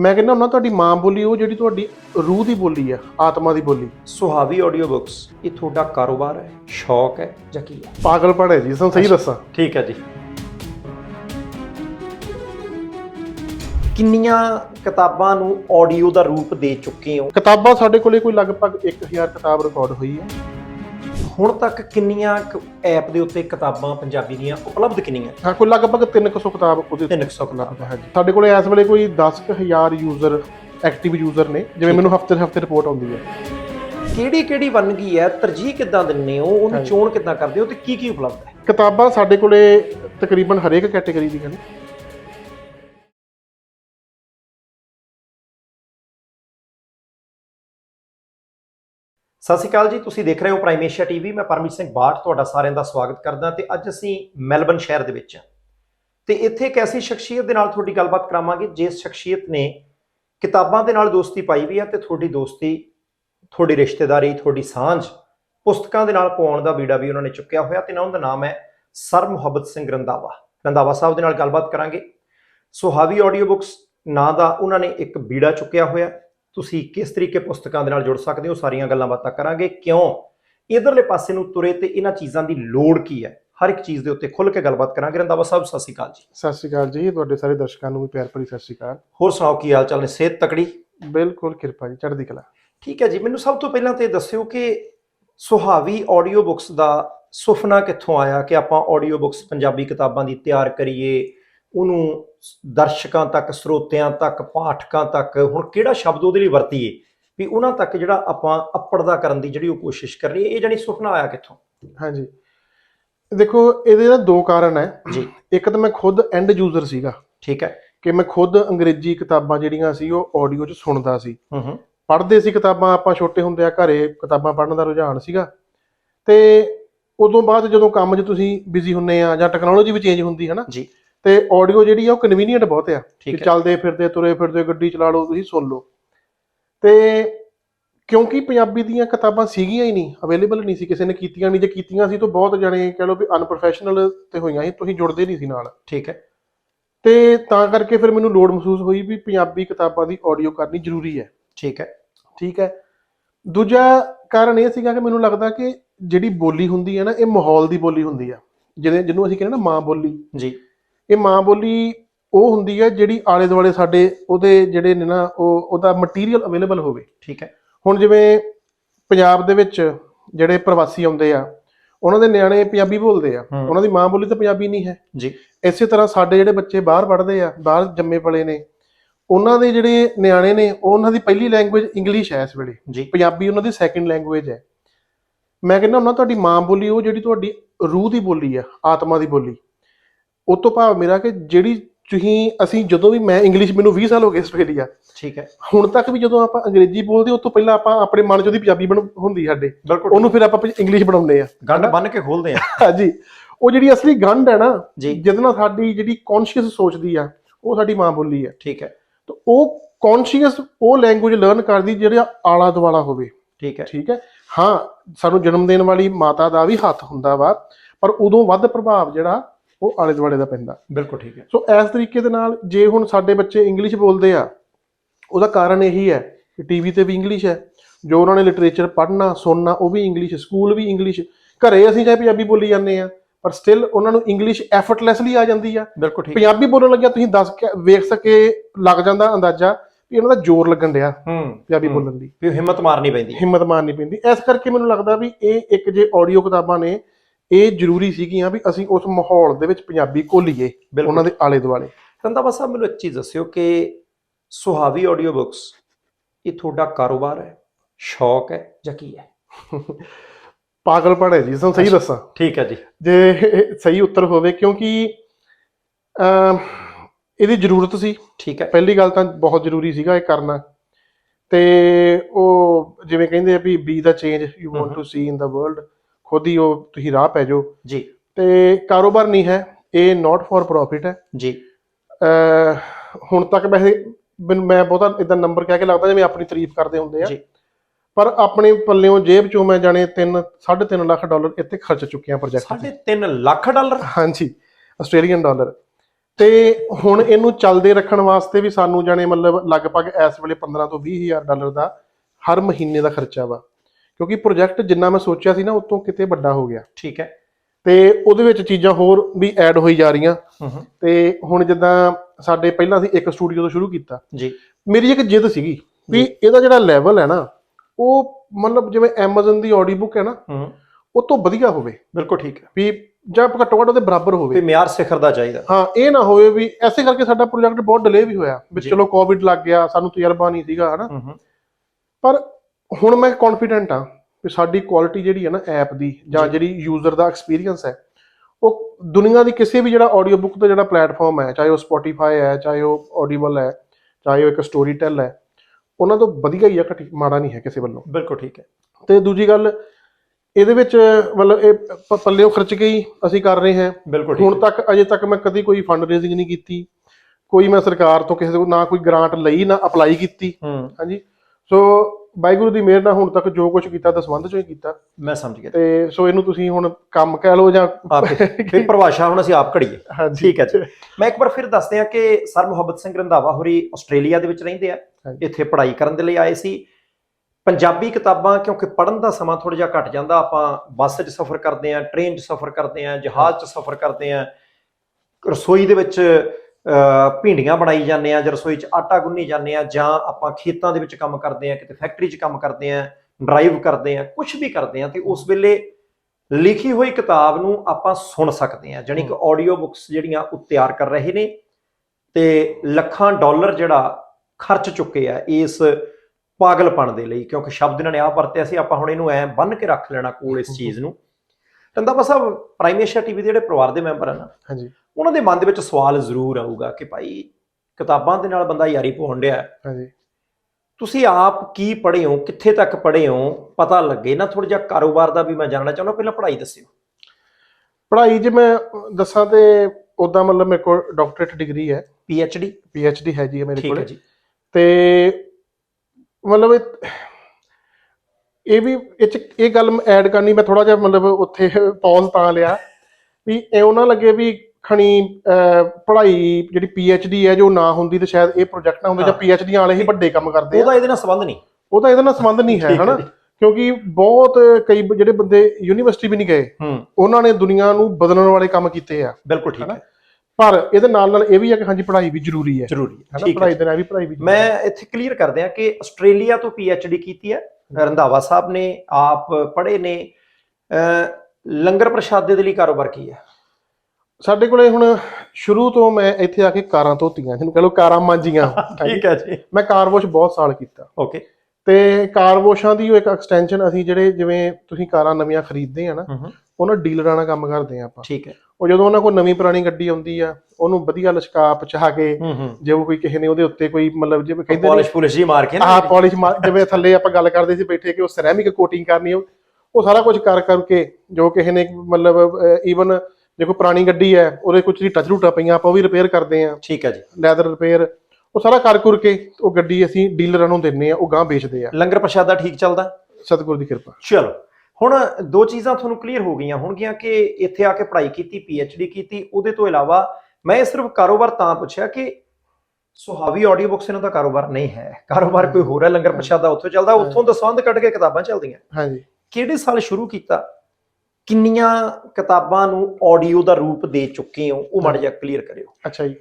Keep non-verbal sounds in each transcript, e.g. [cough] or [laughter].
ਮੈਂ ਕਹਿੰਦਾ ਹੁੰਦਾ ਤੁਹਾਡੀ ਮਾਂ ਬੋਲੀ ਉਹ ਜਿਹੜੀ ਤੁਹਾਡੀ ਰੂਹ ਦੀ ਬੋਲੀ ਆ ਆਤਮਾ ਦੀ ਬੋਲੀ। ਸੁਹਾਵੀ ਆਡੀਓ ਬੁੱਕਸ ਇਹ ਤੁਹਾਡਾ ਕਾਰੋਬਾਰ ਹੈ ਸ਼ੌਕ ਹੈ ਜਾਂ ਕੀ ਹੈ? ਪਾਗਲਪਣ ਹੈ ਜੀ ਤੁਹਾਨੂੰ ਸਹੀ ਦੱਸਾਂ। ਠੀਕ ਹੈ ਜੀ। ਕਿੰਨੀਆਂ ਕਿਤਾਬਾਂ ਨੂੰ ਆਡੀਓ ਦਾ ਰੂਪ ਦੇ ਚੁੱਕੇ ਹੋ? ਕਿਤਾਬਾਂ ਸਾਡੇ ਕੋਲੇ ਕੋਈ ਲਗਭਗ 1000 ਕਿਤਾਬ ਰਿਕਾਰਡ ਹੋਈ ਹੈ। ਹੁਣ ਤੱਕ ਕਿੰਨੀਆਂ ਐਪ ਦੇ ਉੱਤੇ ਕਿਤਾਬਾਂ ਪੰਜਾਬੀ ਦੀਆਂ ਉਪਲਬਧ ਕਿੰਨੀਆਂ? ਹਾਂ ਕੋਈ ਲਗਭਗ 300 ਕਿਤਾਬ ਉਹਦੇ ਉੱਤੇ। 300 ਕਿਤਾਬ ਹੈ ਜੀ ਸਾਡੇ ਕੋਲੇ ਇਸ ਵੇਲੇ ਕੋਈ 10000 ਯੂਜ਼ਰ ਐਕਟਿਵ ਯੂਜ਼ਰ ਨੇ ਜਿਵੇਂ ਮੈਨੂੰ ਹਫ਼ਤੇ ਹਫ਼ਤੇ ਰਿਪੋਰਟ ਆਉਂਦੀ ਹੈ। ਕਿਹੜੀ ਕਿਹੜੀ ਵੰਨਗੀ ਹੈ? ਤਰਜੀਹ ਕਿੱਦਾਂ ਦਿੰਨੇ ਹੋ? ਉਹਨੂੰ ਚੋਣ ਕਿੱਦਾਂ ਕਰਦੇ ਹੋ? ਤੇ ਕੀ ਕੀ ਉਪਲਬਧ ਹੈ? ਕਿਤਾਬਾਂ ਸਾਡੇ ਕੋਲੇ ਤਕਰੀਬਨ ਹਰੇਕ ਕੈਟਾਗਰੀ ਦੀਆਂ ਨੇ। ਸਤਿ ਸ਼੍ਰੀ ਅਕਾਲ ਜੀ, ਤੁਸੀਂ ਦੇਖ ਰਹੇ ਹੋ ਪ੍ਰਾਈਮ ਏਸ਼ੀਆ ਟੀਵੀ ਮੈਂ ਪਰਮਜੀਤ ਸਿੰਘ ਬਾਠ ਤੁਹਾਡਾ ਸਾਰਿਆਂ ਦਾ ਸਵਾਗਤ ਕਰਦਾ ਤੇ ਅੱਜ ਅਸੀਂ ਮੈਲਬਨ ਸ਼ਹਿਰ ਦੇ ਵਿੱਚ ਹਾਂ। ਤੇ ਇੱਥੇ ਇੱਕ ਐਸੀ ਸ਼ਖਸੀਅਤ ਦੇ ਨਾਲ ਤੁਹਾਡੀ ਗੱਲਬਾਤ ਕਰਾਵਾਂਗੇ, ਜਿਸ ਸ਼ਖਸੀਅਤ ਨੇ ਕਿਤਾਬਾਂ ਦੇ ਨਾਲ ਦੋਸਤੀ ਪਾਈ ਵੀ ਹੈ ਤੇ ਤੁਹਾਡੀ ਦੋਸਤੀ, ਤੁਹਾਡੀ ਰਿਸ਼ਤੇਦਾਰੀ, ਤੁਹਾਡੀ ਸਾਂਝ, ਪੁਸਤਕਾਂ ਦੇ ਨਾਲ ਪਾਉਣ ਦਾ ਬੀੜਾ ਵੀ ਉਹਨਾਂ ਨੇ ਚੁੱਕਿਆ ਹੋਇਆ ਤੇ ਨਾ ਦਾ ਨਾਮ ਹੈ ਸਰ ਮੁਹੱਬਤ ਸਿੰਘ ਰੰਦਾਵਾ ਰੰਦਾਵਾ ਸਾਹਿਬ ਦੇ ਨਾਲ ਗੱਲਬਾਤ ਕਰਾਂਗੇ। ਸੁਹਾਵੀ ਆਡੀਓ ਬੁੱਕਸ ਨਾਂ ਦਾ ਉਹਨਾਂ ਨੇ ਇੱਕ ਬੀੜਾ ਚੁੱਕਿਆ ਹੋਇਆ ਤੁਸੀਂ ਕਿਸ ਤਰੀਕੇ ਪੁਸਤਕਾਂ ਦੇ ਨਾਲ ਜੁੜ ਸਕਦੇ ਹੋ? ਸਾਰੀਆਂ ਗੱਲਾਂ ਬਾਤਾਂ ਕਰਾਂਗੇ। ਕਿਉਂ? ਇਧਰਲੇ ਪਾਸੇ ਨੂੰ ਤੁਰੇ ਤੇ ਇਹਨਾਂ ਚੀਜ਼ਾਂ ਦੀ ਲੋੜ ਕੀ ਹੈ? ਹਰ ਇੱਕ ਚੀਜ਼ ਦੇ ਉੱਤੇ ਖੁੱਲ ਕੇ ਗੱਲਬਾਤ ਕਰਾਂਗੇ। ਰੰਦਾਵਾ ਸਾਹਿਬ ਸਤਿ ਸ਼੍ਰੀ ਅਕਾਲ ਜੀ। ਸਤਿ ਸ਼੍ਰੀ ਅਕਾਲ ਜੀ। ਤੁਹਾਡੇ ਸਾਰੇ ਦਰਸ਼ਕਾਂ ਨੂੰ ਵੀ ਪਿਆਰ ਭਰੀ ਸਤਿ ਸ਼੍ਰੀ ਅਕਾਲ। ਹੋਰ ਸੁਣਾਓ ਕੀ ਹਾਲ ਚਾਲ ਨੇ? ਸਿਹਤ ਤਕੜੀ? ਬਿਲਕੁਲ ਕਿਰਪਾ ਜੀ ਚੜ੍ਹਦੀ ਕਲਾ। ਠੀਕ ਹੈ ਜੀ। ਮੈਨੂੰ ਸਭ ਤੋਂ ਪਹਿਲਾਂ ਤੇ ਦੱਸਿਓ ਕਿ ਸੁਹਾਵੀ ਆਡੀਓ ਬੁੱਕਸ ਦਾ ਸੁਪਨਾ ਕਿੱਥੋਂ ਆਇਆ ਕਿ ਆਪਾਂ ਆਡੀਓ ਬੁੱਕਸ ਪੰਜਾਬੀ ਕਿਤਾਬਾਂ ਦੀ ਤਿਆਰ ਕਰੀਏ? ਉਹਨੂੰ ਦਰਸ਼ਕਾਂ ਤੱਕ ਸਰੋਤਿਆਂ ਤੱਕ ਪਾਠਕਾਂ ਤੱਕ ਹੁਣ ਕਿਹੜਾ ਸ਼ਬਦ ਉਹਦੇ ਲਈ ਵਰਤੀਏ? ਵੀ ਉਹਨਾਂ ਤੱਕ ਜਿਹੜਾ ਆਪਾਂ ਅਪੜਦਾ ਕਰਨ ਦੀ ਜਿਹੜੀ ਉਹ ਕੋਸ਼ਿਸ਼ ਕਰ ਰਹੀ ਹੈ ਇਹ ਜਾਨੀ ਸੁਪਨਾ ਆਇਆ ਕਿੱਥੋਂ? ਹਾਂਜੀ। ਦੇਖੋ ਇਹਦੇ ਨਾ ਦੋ ਕਾਰਨ ਹੈ। ਜੀ। ਇੱਕ ਤਾਂ ਮੈਂ ਖੁਦ ਐਂਡ ਯੂਜ਼ਰ ਸੀਗਾ। ਠੀਕ ਹੈ। ਕਿ ਮੈਂ ਖੁਦ ਅੰਗਰੇਜ਼ੀ ਕਿਤਾਬਾਂ ਜਿਹੜੀਆਂ ਸੀ ਉਹ ਆਡੀਓ 'ਚ ਸੁਣਦਾ ਸੀ। ਹੂੰ ਹੂੰ। ਪੜ੍ਹਦੇ ਸੀ ਕਿਤਾਬਾਂ ਆਪਾਂ ਛੋਟੇ ਹੁੰਦੇ ਆ ਘਰੇ ਕਿਤਾਬਾਂ ਪੜ੍ਹਨ ਦਾ ਰੁਝਾਨ ਸੀਗਾ। ਤੇ ਉਦੋਂ ਬਾਅਦ ਜਦੋਂ ਕੰਮ 'ਚ ਤੁਸੀਂ ਬਿਜ਼ੀ ਹੁੰਨੇ ਆ ਜਾਂ ਟੈਕਨੋਲੋਜੀ ਵੀ ਚੇਂਜ ਹੁੰਦੀ ਹੈ ਨਾ ਜੀ। ਤੇ ਆਡੀਓ ਜਿਹੜੀ ਆ ਉਹ ਕਨਵੀਨੀਅੰਟ ਬਹੁਤ ਆ। ਕਿ ਚੱਲਦੇ ਫਿਰਦੇ ਤੁਰੇ ਫਿਰਦੇ ਗੱਡੀ ਚਲਾ ਲਓ ਤੁਸੀਂ ਸੁਣ ਲਓ। ਤੇ ਕਿਉਂਕਿ ਪੰਜਾਬੀ ਦੀਆਂ ਕਿਤਾਬਾਂ ਸੀਗੀਆਂ ਹੀ ਨਹੀਂ ਅਵੇਲੇਬਲ ਨਹੀਂ ਸੀ ਕਿਸੇ ਨੇ ਕੀਤੀਆਂ ਨਹੀਂ। ਜੇ ਕੀਤੀਆਂ ਸੀ ਤਾਂ ਬਹੁਤ ਜਣੇ ਕਹ ਲਓ ਵੀ ਅਨਪ੍ਰੋਫੈਸ਼ਨਲ ਤੇ ਹੋਈਆਂ ਸੀ ਤੁਸੀਂ ਜੁੜਦੇ ਨਹੀਂ ਸੀ ਨਾਲ। ਠੀਕ ਹੈ। ਤੇ ਤਾਂ ਕਰਕੇ ਫਿਰ ਮੈਨੂੰ ਲੋੜ ਮਹਿਸੂਸ ਹੋਈ ਵੀ ਪੰਜਾਬੀ ਕਿਤਾਬਾਂ ਦੀ ਆਡੀਓ ਕਰਨੀ ਜ਼ਰੂਰੀ ਹੈ। ਠੀਕ ਹੈ। ਠੀਕ ਹੈ। ਦੂਜਾ ਕਾਰਨ ਇਹ ਸੀਗਾ ਕਿ ਮੈਨੂੰ ਲੱਗਦਾ ਕਿ ਜਿਹੜੀ ਬੋਲੀ ਹੁੰਦੀ ਹੈ ਨਾ ਇਹ ਮਾਹੌਲ ਦੀ ਬੋਲੀ ਹੁੰਦੀ ਆ। ਜਿਹਦੇ ਜਿਹਨੂੰ ਅਸੀਂ ਕਹਿੰਦੇ ਨਾ ਮਾਂ ਬੋਲੀ। ਜੀ। ਇਹ ਮਾਂ ਬੋਲੀ ਉਹ ਹੁੰਦੀ ਹੈ ਜਿਹੜੀ ਆਲੇ ਦੁਆਲੇ ਸਾਡੇ ਉਹਦੇ ਜਿਹੜੇ ਨੇ ਨਾ ਉਹ ਉਹਦਾ ਮਟੀਰੀਅਲ ਅਵੇਲੇਬਲ ਹੋਵੇ। ਠੀਕ ਹੈ। ਹੁਣ ਜਿਵੇਂ ਪੰਜਾਬ ਦੇ ਵਿੱਚ ਜਿਹੜੇ ਪ੍ਰਵਾਸੀ ਆਉਂਦੇ ਆ ਉਹਨਾਂ ਦੇ ਨਿਆਣੇ ਪੰਜਾਬੀ ਬੋਲਦੇ ਆ। ਉਹਨਾਂ ਦੀ ਮਾਂ ਬੋਲੀ ਤਾਂ ਪੰਜਾਬੀ ਨਹੀਂ ਹੈ। ਜੀ। ਇਸੇ ਤਰ੍ਹਾਂ ਸਾਡੇ ਜਿਹੜੇ ਬੱਚੇ ਬਾਹਰ ਪੜ੍ਹਦੇ ਆ ਬਾਹਰ ਜੰਮੇ ਪਲੇ ਨੇ ਉਹਨਾਂ ਦੇ ਜਿਹੜੇ ਨਿਆਣੇ ਨੇ ਉਹ ਉਹਨਾਂ ਦੀ ਪਹਿਲੀ ਲੈਂਗੁਏਜ ਇੰਗਲਿਸ਼ ਹੈ ਇਸ ਵੇਲੇ। ਜੀ। ਪੰਜਾਬੀ ਉਹਨਾਂ ਦੀ ਸੈਕੰਡ ਲੈਂਗੁਏਜ ਹੈ। ਮੈਂ ਕਹਿੰਦਾ ਉਹਨਾਂ ਤੁਹਾਡੀ ਮਾਂ ਬੋਲੀ ਉਹ ਜਿਹੜੀ ਤੁਹਾਡੀ ਰੂਹ ਦੀ ਬੋਲੀ ਆ ਆਤਮਾ ਦੀ ਬੋਲੀ। ਉਹ ਤੋਂ ਭਾਵ ਮੇਰਾ ਕਿ ਜਿਹੜੀ ਤੁਸੀਂ ਅਸੀਂ ਜਦੋਂ ਵੀ ਮੈਂ ਇੰਗਲਿਸ਼ ਮੈਨੂੰ 20 ਸਾਲ ਹੋ ਗਏ ਆਸਟ੍ਰੇਲੀਆ ਠੀਕ ਹੈ। ਹੁਣ ਤੱਕ ਵੀ ਜਦੋਂ ਆਪਾਂ ਅੰਗਰੇਜ਼ੀ ਬੋਲਦੇ ਉਸ ਤੋਂ ਪਹਿਲਾਂ ਆਪਾਂ ਆਪਣੇ ਮਨ 'ਚ ਉਹਦੀ ਪੰਜਾਬੀ ਬਣ ਹੁੰਦੀ ਸਾਡੇ। ਉਹਨੂੰ ਫਿਰ ਆਪਾਂ ਇੰਗਲਿਸ਼ ਬਣਾਉਂਦੇ ਆ। ਗੰਢ ਬੰਨ ਕੇ ਖੋਲਦੇ ਆ। [laughs] ਹਾਂਜੀ। ਉਹ ਜਿਹੜੀ ਅਸਲੀ ਗੰਢ ਹੈ ਨਾ ਜਿਹਦੇ ਨਾਲ ਸਾਡੀ ਜਿਹੜੀ ਕੌਨਸ਼ੀਅਸ ਸੋਚਦੀ ਆ ਉਹ ਸਾਡੀ ਮਾਂ ਬੋਲੀ ਹੈ ਠੀਕ ਹੈ। ਤੇ ਉਹ ਕੌਨਸ਼ੀਅਸ ਉਹ ਲੈਂਗੁਏਜ ਲਰਨ ਕਰਦੀ ਜਿਹੜਾ ਆਲਾ ਦੁਆਲਾ ਹੋਵੇ। ਠੀਕ ਹੈ। ਠੀਕ ਹੈ? ਹਾਂ ਸਾਨੂੰ ਜਨਮ ਦੇਣ ਵਾਲੀ ਮਾਤਾ ਦਾ ਵੀ ਹੱਥ ਹੁੰਦਾ ਵਾ ਪਰ ਉਦੋਂ ਵੱਧ ਪ੍ਰਭਾਵ ਜਿਹੜਾ ਉਹ ਆਲੇ ਦੁਆਲੇ ਦਾ ਪੈਂਦਾ। ਬਿਲਕੁਲ ਠੀਕ ਹੈ। ਸੋ ਇਸ ਤਰੀਕੇ ਦੇ ਨਾਲ ਜੇ ਹੁਣ ਸਾਡੇ ਬੱਚੇ ਇੰਗਲਿਸ਼ ਬੋਲਦੇ ਆ ਉਹਦਾ ਕਾਰਨ ਇਹੀ ਹੈ ਕਿ ਟੀਵੀ ਤੇ ਵੀ ਇੰਗਲਿਸ਼ ਹੈ ਜੋ ਉਹਨਾਂ ਨੇ ਲਿਟਰੇਚਰ ਪੜ੍ਹਨਾ ਸੁਣਨਾ ਉਹ ਵੀ ਇੰਗਲਿਸ਼ ਸਕੂਲ ਵੀ ਇੰਗਲਿਸ਼ ਘਰੇ ਅਸੀਂ ਚਾਹੇ ਪੰਜਾਬੀ ਬੋਲੀ ਜਾਂਦੇ ਆ ਪਰ ਸਟਿਲ ਉਹਨਾਂ ਨੂੰ ਇੰਗਲਿਸ਼ ਐਫਰਟਲੈਸਲੀ ਆ ਜਾਂਦੀ ਆ। ਬਿਲਕੁਲ ਠੀਕ ਪੰਜਾਬੀ ਬੋਲਣ ਲੱਗਿਆ ਤੁਸੀਂ ਦੱਸ ਕੇ ਵੇਖ ਸਕੇ ਲੱਗ ਜਾਂਦਾ ਅੰਦਾਜ਼ਾ ਵੀ ਇਹਨਾਂ ਦਾ ਜ਼ੋਰ ਲੱਗਣ ਡਿਆ ਹੂੰ ਪੰਜਾਬੀ। ਬੋਲਣ ਦੀ। ਵੀ ਹਿੰਮਤ ਮਾਰਨੀ ਪੈਂਦੀ। ਹਿੰਮਤ ਮਾਰਨੀ ਪੈਂਦੀ। ਇਸ ਕਰਕੇ ਮੈਨੂੰ ਲੱਗਦਾ ਵੀ ਇਹ ਇੱਕ ਜੇ ਆਡੀਓ ਕਿਤਾਬਾਂ ਨੇ ਇਹ ਜ਼ਰੂਰੀ ਸੀਗੀਆਂ ਵੀ ਅਸੀਂ ਉਸ ਮਾਹੌਲ ਦੇ ਵਿੱਚ ਪੰਜਾਬੀ ਘੋਲੀਏ ਉਹਨਾਂ ਦੇ ਆਲੇ ਦੁਆਲੇ। ਰੰਦਾਵਾ ਸਾਹਿਬ ਮੈਨੂੰ ਇੱਕ ਚੀਜ਼ ਦੱਸਿਓ ਕਿ ਸੁਹਾਵੀ ਆਡੀਓ ਬੁੱਕਸ ਇਹ ਤੁਹਾਡਾ ਕਾਰੋਬਾਰ ਹੈ ਸ਼ੌਕ ਹੈ ਜਾਂ ਕੀ ਹੈ? [laughs] ਪਾਗਲਪਣ ਹੈ ਜੀ ਤੁਹਾਨੂੰ ਸਹੀ ਦੱਸਾਂ। ਠੀਕ ਹੈ ਜੀ। ਜੇ ਸਹੀ ਉੱਤਰ ਹੋਵੇ ਕਿਉਂਕਿ ਇਹਦੀ ਜ਼ਰੂਰਤ ਸੀ। ਠੀਕ ਹੈ। ਪਹਿਲੀ ਗੱਲ ਤਾਂ ਬਹੁਤ ਜ਼ਰੂਰੀ ਸੀਗਾ ਇਹ ਕਰਨਾ। ਤੇ ਉਹ ਜਿਵੇਂ ਕਹਿੰਦੇ ਆ ਵੀ be the change you want. To see in the world ਖੁਦ ਹੀ ਉਹ ਤੁਸੀਂ ਰਾਹ ਪੈ ਜਾਓ। ਜੀ। ਤੇ ਕਾਰੋਬਾਰ ਨਹੀਂ ਹੈ ਇਹ ਨਾਟ ਫॉर ਪ੍ਰੋਫਿਟ ਹੈ। ਜੀ। ਹੁਣ ਤੱਕ ਵੈਸੇ ਮੈਂ ਬਹੁਤਾ ਇਦਾਂ ਨੰਬਰ ਕਹਿ ਕੇ ਲੱਗਦਾ ਜਿਵੇਂ ਆਪਣੀ ਤਾਰੀਫ ਕਰਦੇ ਹੁੰਦੇ ਆ। ਜੀ। ਪਰ ਆਪਣੇ ਪੱਲਿਓਂ ਜੇਬ ਚੋਂ ਮੈਂ ਜਾਣੇ 3 3.5 ਲੱਖ ਡਾਲਰ ਇੱਥੇ ਖਰਚ ਚੁੱਕਿਆ ਪ੍ਰੋਜੈਕਟ ਤੇ। ਸਾਢੇ ਤਿੰਨ ਲੱਖ ਡਾਲਰ? ਹਾਂਜੀ ਆਸਟ੍ਰੇਲੀਅਨ ਡਾਲਰ ਤੇ ਹੁਣ ਇਹਨੂੰ ਚੱਲਦੇ ਰੱਖਣ ਵਾਸਤੇ ਵੀ ਸਾਨੂੰ ਜਾਣੇ ਮਤਲਬ ਲਗਭਗ ਇਸ ਵੇਲੇ 15 ਤੋਂ 20 ਹਜ਼ਾਰ ਡਾਲਰ ਦਾ ਹਰ ਮਹੀਨੇ ਦਾ ਖਰਚਾ ਵਾ। ਕਿਉਂਕਿ ਪ੍ਰੋਜੈਕਟ ਜਿੰਨਾ ਮੈਂ ਸੋਚਿਆ ਸੀ ਨਾ ਉਤੋਂ ਕਿਤੇ ਵੱਡਾ ਹੋ ਗਿਆ। ਠੀਕ ਹੈ। ਤੇ ਉਹਦੇ ਵਿੱਚ ਚੀਜ਼ਾਂ ਹੋਰ ਵੀ ਐਡ ਹੋਈ ਜਾ ਰਹੀਆਂ। ਤੇ ਹੁਣ ਜਿੱਦਾਂ ਸਾਡੇ ਪਹਿਲਾਂ ਅਸੀਂ ਇੱਕ ਸਟੂਡੀਓ ਤੋਂ ਸ਼ੁਰੂ ਕੀਤਾ। ਜੀ। ਮੇਰੀ ਇੱਕ ਜਿੱਦ ਸੀਗੀ ਵੀ ਇਹਦਾ ਜਿਹੜਾ ਲੈਵਲ ਹੈ ਨਾ ਉਹ ਮਤਲਬ ਜਿਵੇਂ Amazon ਦੀ ਆਡੀਓ ਬੁੱਕ ਹੈ ਨਾ ਹੂੰ ਉਹ ਤੋਂ ਵਧੀਆ ਹੋਵੇ। ਬਿਲਕੁਲ ਠੀਕ ਹੈ। ਵੀ ਜਾਂ ਘੱਟੋ ਘੱਟ ਉਹਦੇ ਬਰਾਬਰ ਹੋਵੇ। ਵੀ ਮਿਆਰ ਸਿਖਰ ਦਾ ਚਾਹੀਦਾ। ਹਾਂ ਇਹ ਨਾ ਹੋਵੇ ਵੀ ਐਸੇ ਕਰਕੇ ਸਾਡਾ ਪ੍ਰੋਜੈਕਟ ਬਹੁਤ ਡਿਲੇ ਵੀ ਹੋਇਆ। ਵੀ। ਚਲੋ ਕੋਵਿਡ ਲੱਗ ਗਿਆ ਸਾਨੂੰ ਤਜਰਬਾ ਨਹੀਂ ਸੀਗਾ ਹਨਾ। ਪਰ ਹੁਣ ਮੈਂ ਕੌਨਫੀਡੈਂਟ ਹਾਂ ਕਿ ਸਾਡੀ ਕੁਆਲਿਟੀ ਜਿਹੜੀ ਹੈ ਨਾ ਐਪ ਦੀ ਜਾਂ। ਜਿਹੜੀ ਯੂਜ਼ਰ ਦਾ ਐਕਸਪੀਰੀਅੰਸ ਹੈ ਉਹ ਦੁਨੀਆ ਦੀ ਕਿਸੇ ਵੀ ਜਿਹੜਾ ਆਡੀਓ ਬੁੱਕ ਦਾ ਜਿਹੜਾ ਪਲੇਟਫਾਰਮ ਹੈ ਚਾਹੇ ਉਹ Spotify ਹੈ ਚਾਹੇ ਉਹ Audible ਹੈ ਚਾਹੇ ਉਹ ਇੱਕ Storytel ਹੈ ਉਹਨਾਂ ਤੋਂ ਵਧੀਆ ਹੀ ਆ ਘਟੀ ਮਾੜਾ ਨਹੀਂ ਹੈ ਕਿਸੇ ਵੱਲੋਂ। ਬਿਲਕੁਲ ਠੀਕ ਹੈ। ਤੇ ਦੂਜੀ ਗੱਲ ਇਹਦੇ ਵਿੱਚ ਮਤਲਬ ਇਹ ਪ- ਪੱਲਿਓਂ ਖਰਚ ਕੇ ਹੀ ਅਸੀਂ ਕਰ ਰਹੇ ਹਾਂ। ਬਿਲਕੁਲ ਠੀਕ ਹੁਣ। ਤੱਕ ਅਜੇ ਤੱਕ ਮੈਂ ਕਦੀ ਕੋਈ ਫੰਡ ਰੇਜ਼ਿੰਗ ਨਹੀਂ ਕੀਤੀ ਕੋਈ ਮੈਂ ਸਰਕਾਰ ਤੋਂ ਕਿਸੇ ਤੋਂ ਨਾ ਕੋਈ ਗ੍ਰਾਂਟ ਲਈ ਨਾ ਅਪਲਾਈ ਕੀਤੀ। ਹੂੰ। ਹਾਂਜੀ। ਸੋ ਵਾਹਿਗੁਰੂ ਦੀ ਮਿਹਰ ਨਾਲ ਹੁਣ ਤੱਕ ਜੋ ਕੁਝ ਕੀਤਾ ਦਸਵੰਧ ਚੋਂ ਹੀ ਕੀਤਾ। ਮੈਂ ਸਮਝ ਗਿਆ। ਤੇ ਸੋ ਇਹਨੂੰ ਤੁਸੀਂ ਹੁਣ ਕੰਮ ਕਹਿ ਲਓ ਜਾਂ ਆਪ ਫਿਰ [laughs] ਪਰਿਭਾਸ਼ਾ ਹੁਣ ਅਸੀਂ ਆਪ ਘੜੀਏ। ਠੀਕ ਹੈ ਜੀ। ਮੈਂ ਇੱਕ ਵਾਰ ਫਿਰ ਦੱਸਦੇ ਆ ਕਿ ਸਰ ਮੁਹੱਬਤ ਸਿੰਘ ਰੰਧਾਵਾ ਹੋਰੀ ਆਸਟ੍ਰੇਲੀਆ ਦੇ ਵਿੱਚ ਰਹਿੰਦੇ ਆ। ਇੱਥੇ ਪੜ੍ਹਾਈ ਕਰਨ ਦੇ ਲਈ ਆਏ ਸੀ। ਪੰਜਾਬੀ ਕਿਤਾਬਾਂ ਕਿਉਂਕਿ ਪੜ੍ਹਨ ਦਾ ਸਮਾਂ ਥੋੜਾ ਜਿਹਾ ਘਟ ਜਾਂਦਾ ਆਪਾਂ ਬੱਸ 'ਚ ਸਫ਼ਰ ਕਰਦੇ ਆ ਟ੍ਰੇਨ 'ਚ ਸਫ਼ਰ ਕਰਦੇ ਆ ਜਹਾਜ਼ 'ਚ ਸਫ਼ਰ ਕਰਦੇ ਆ ਰਸੋਈ ਦੇ ਵਿੱਚ ਭਿੰਡੀਆਂ ਬਣਾਈ ਜਾਂਦੇ ਆ ਜਾਂ ਰਸੋਈ 'ਚ ਆਟਾ ਗੁੰਨੀ ਜਾਂਦੇ ਆ ਜਾਂ ਆਪਾਂ ਖੇਤਾਂ ਦੇ ਵਿੱਚ ਕੰਮ ਕਰਦੇ ਆ ਕਿਤੇ ਫੈਕਟਰੀ 'ਚ ਕੰਮ ਕਰਦੇ ਆ ਡਰਾਈਵ ਕਰਦੇ ਆ ਕੁਝ ਵੀ ਕਰਦੇ ਆ ਤੇ ਉਸ ਵੇਲੇ ਲਿਖੀ ਹੋਈ ਕਿਤਾਬ ਨੂੰ ਆਪਾਂ ਸੁਣ ਸਕਦੇ ਆ ਜਾਣੀ ਕਿ ਆਡੀਓ ਬੁੱਕਸ ਜਿਹੜੀਆਂ ਉਹ ਤਿਆਰ ਕਰ ਰਹੇ ਨੇ ਤੇ ਲੱਖਾਂ ਡਾਲਰ ਜਿਹੜਾ ਖਰਚ ਚੁੱਕੇ ਆ ਇਸ ਪਾਗਲਪਣ ਦੇ ਲਈ ਕਿਉਂਕਿ ਸ਼ਬਦ ਇਹਨਾਂ ਨੇ ਆ ਵਰਤਿਆ ਸੀ ਆਪਾਂ ਹੁਣ ਇਹਨੂੰ ਐ ਬੰਨ ਕੇ ਰੱਖ ਲੈਣਾ ਕੋਲ ਇਸ ਚੀਜ਼ ਨੂੰ। ਰੰਦਾਵਾ ਸਾਹਿਬ ਪ੍ਰਾਈਮੇਸ਼ੀਆ ਟੀਵੀ ਦੇ ਜਿਹੜੇ ਪਰਿਵਾਰ ਦੇ ਮੈਂਬਰ ਹਨ ਹਾਂਜੀ। ਉਹਨਾਂ ਦੇ ਮਨ ਦੇ ਵਿੱਚ ਸਵਾਲ ਜ਼ਰੂਰ ਆਊਗਾ ਕਿ ਭਾਈ ਕਿਤਾਬਾਂ ਦੇ ਨਾਲ ਬੰਦਾ ਯਾਰੀ ਪਾਉਣ ਡਿਆ ਹਾਂਜੀ। ਤੁਸੀਂ ਆਪ ਕੀ ਪੜ੍ਹੇ ਹੋ ਕਿੱਥੇ ਤੱਕ ਪੜ੍ਹੇ ਹੋ ਪਤਾ ਲੱਗੇ? ਨਾ ਥੋੜਾ ਜਿਹਾ ਕਾਰੋਬਾਰ ਦਾ ਵੀ ਮੈਂ ਜਾਣਨਾ ਚਾਹੁੰਦਾ ਪਹਿਲਾਂ ਪੜ੍ਹਾਈ ਦੱਸਿਓ। ਪੜ੍ਹਾਈ ਜੇ ਮੈਂ ਦੱਸਾਂ ਤੇ ਉਦਾਂ ਮਤਲਬ ਮੇਰੇ ਕੋਲ ਡਾਕਟਰੇਟ ਡਿਗਰੀ ਹੈ। P H D P H D ਹੈ ਜੀ ਮੇਰੇ ਕੋਲ। ਜੀ। ਤੇ ਮਤਲਬ ਇਹ- ਵੀ ਇਹ ਚ ਇਹ ਗੱਲ ਐਡ ਕਰਨੀ ਮੈਂ ਥੋੜਾ ਜਿਹਾ ਮਤਲਬ ਉੱਥੇ ਪੌਜ਼ ਤਾਂ ਲਿਆ ਵੀ ਐਉਂ ਨਾ ਲੱਗੇ ਵੀ ਖਣੀ ਪੜ੍ਹਾਈ ਜਿਹੜੀ ਪੀ ਐਚ ਡੀ ਹੈ ਜੋ ਨਾ ਹੁੰਦੀ ਤੇ ਸ਼ਾਇਦ ਇਹ ਪ੍ਰੋਜੈਕਟ ਨਾ ਹੁੰਦੇ ਜਾਂ ਹਾਂ। ਪੀ ਐਚ ਡੀ ਵਾਲੇ ਹੀ ਵੱਡੇ ਕੰਮ ਕਰਦੇ ਆ। ਉਹਦਾ ਇਹਦੇ ਨਾਲ ਸੰਬੰਧ ਨਹੀਂ। ਉਹਦਾ ਇਹਦੇ ਨਾਲ ਸੰਬੰਧ ਨਹੀਂ ਹੈ ਹਨਾ। ਕਿਉਂਕਿ ਬਹੁਤ ਕਈ ਜਿਹੜੇ ਬੰਦੇ ਯੂਨੀਵਰਸਿਟੀ ਵੀ ਨਹੀਂ ਗਏ ਉਹਨਾਂ ਨੇ ਦੁਨੀਆ ਨੂੰ ਬਦਲਣ ਵਾਲੇ ਕੰਮ ਕੀਤੇ ਆ ਬਿਲਕੁਲ ਠੀਕ? ਹੈ। ਪਰ ਇਹਦੇ ਨਾਲ ਨਾਲ ਇਹ ਵੀ ਹੈ ਕਿ ਹਾਂਜੀ ਪੜ੍ਹਾਈ ਵੀ ਜ਼ਰੂਰੀ ਹੈ। ਜ਼ਰੂਰੀ ਹੈ। ਹਨਾ? ਪੜ੍ਹਾਈ ਦੇ ਨਾਲ ਵੀ ਪੜ੍ਹਾਈ ਵੀ। ਮੈਂ ਇੱਥੇ ਕਲੀਅਰ ਕਰਦੇ ਆ ਕਿ ਆਸਟ੍ਰੇਲੀਆ ਤੋਂ ਪੀ ਐਚ ਡੀ ਕੀਤੀ ਹੈ। ਰੰਧਾਵਾ ਸਾਹਿਬ ਨੇ ਆਪ ਪੜ੍ਹੇ ਨੇ ਲੰਗਰ ਪ੍ਰਸ਼ਾਦੇ ਦੇ ਲਈ ਕਾਰੋਬਾਰ ਕੀ ਹੈ? ਸਾਡੇ ਕੋਲੇ ਹੁਣ ਸ਼ੁਰੂ ਤੋਂ ਮੈਂ ਇੱਥੇ ਆ ਕੇ ਕਾਰਾਂ ਧੋਤੀਆਂ ਜਿਹਨੂੰ ਕਹ ਕਾਰਾਂ ਮਾਂਜੀਆਂ। [laughs] ਠੀਕ ਹੈ ਜੀ। ਮੈਂ ਕਾਰ ਵਾਸ਼ ਬਹੁਤ ਸਾਲ ਕੀਤਾ। ਓਕੇ ਤੇ ਕਾਰ ਵਾਸ਼ਾਂ ਦੀ ਉਹ ਇੱਕ ਐਕਸਟੈਂਸ਼ਨ ਅਸੀਂ ਜਿਹੜੇ ਜਿਵੇਂ ਤੁਸੀਂ ਕਾਰਾਂ ਨਵੀਆਂ ਖਰੀਦਦੇ ਆ ਨਾ ਹੂੰ ਹੂੰ ਉਹਨਾਂ ਡੀਲਰਾਂ ਨਾਲ ਕੰਮ ਕਰਦੇ ਆ ਆਪਾਂ। ਠੀਕ ਹੈ। ਉਹ ਜਦੋਂ ਉਹਨਾਂ ਕੋਲ ਨਵੀਂ ਪੁਰਾਣੀ ਗੱਡੀ ਆਉਂਦੀ ਆ ਉਹਨੂੰ ਵਧੀਆ ਲਸ਼ਕਾ ਪਚਾ ਕੇ ਹੂੰ ਹੂੰ ਜੇ ਉਹ ਕੋਈ ਕਿਸੇ ਨੇ ਉਹਦੇ ਉੱਤੇ ਕੋਈ ਮਤਲਬ ਜਿਵੇਂ ਕਹਿੰਦੇ ਪਾਲਿਸ਼ ਪੁਲਿਸ਼ ਜੀ ਮਾਰ ਕੇ ਨਾ ਆਹ ਪਾਲਿਸ਼ ਜਿਵੇਂ ਥੱਲੇ ਆਪਾਂ ਗੱਲ ਕਰਦੇ ਸੀ ਬੈਠੇ ਕਿ ਉਹ ਸਿਰੈਮਿਕ ਕੋਟਿੰਗ ਕਰਨੀ ਉਹ ਸਾਰਾ ਕੁਝ ਕਰ ਕਰਕੇ ਜੋ ਕਿਸੇ ਨੇ ਮਤਲਬ ਈਵਨ ਕੋਈ ਪੁਰਾਣੀ ਗੱਡੀ ਹੈ ਉਹਦੇ ਕੁਝ ਦੀ ਟੱਚ ਰੂਟਾਂ ਪਈਆਂ ਆਪਾਂ ਉਹ ਵੀ ਰਿਪੇਅਰ ਕਰਦੇ ਆ ਠੀਕ ਹੈ ਜੀ। ਲੈਦਰ ਰਿਪੇਅਰ ਉਹ ਸਾਰਾ ਕਰ ਕੁਰ ਕੇ ਉਹ ਗੱਡੀ ਅਸੀਂ ਡੀਲਰਾਂ ਨੂੰ ਦਿੰਨੇ ਆ ਉਹ ਗਾਂ ਵੇਚਦੇ ਆ। ਲੰਗਰ ਪ੍ਰਸ਼ਾਦਾ ਠੀਕ ਚੱਲਦਾ? ਸਤਿਗੁਰ ਦੀ ਕਿਰਪਾ। ਚਲੋ ਹੁਣ ਦੋ ਚੀਜ਼ਾਂ ਤੁਹਾਨੂੰ ਕਲੀਅਰ ਹੋ ਗਈਆਂ ਹੋਣਗੀਆਂ ਕਿ ਇੱਥੇ ਆ ਕੇ ਪੜ੍ਹਾਈ ਕੀਤੀ ਪੀ ਐਚ ਡੀ ਕੀਤੀ ਉਹਦੇ ਤੋਂ ਇਲਾਵਾ ਮੈਂ ਇਹ ਸਿਰਫ ਕਾਰੋਬਾਰ ਤਾਂ ਪੁੱਛਿਆ ਕਿ ਸੁਹਾਵੀ ਆਡੀਓ ਬੁੱਕਸ ਇਹਨਾਂ ਦਾ ਕਾਰੋਬਾਰ ਨਹੀਂ ਹੈ। ਕਾਰੋਬਾਰ ਕੋਈ ਹੋਰ ਹੈ ਲੰਗਰ ਪ੍ਰਸ਼ਾਦਾ ਉੱਥੋਂ ਚੱਲਦਾ ਉੱਥੋਂ ਦਸਵੰਦ ਕੱਢ ਕੇ ਕਿਤਾਬਾਂ ਚੱਲਦੀਆਂ। ਹਾਂਜੀ। ਕਿਹੜੇ ਸਾਲ ਸ਼ੁਰੂ ਕੀਤਾ? ਕਿੰਨੀਆਂ ਕਿਤਾਬਾਂ ਨੂੰ ਆਡੀਓ ਦਾ ਰੂਪ ਦੇ ਚੁੱਕੇ ਹੋ? ਉਹ ਮਾੜਾ ਜਿਹਾ ਕਲੀਅਰ ਕਰਿਓ। ਅੱਛਾ ਜੀ।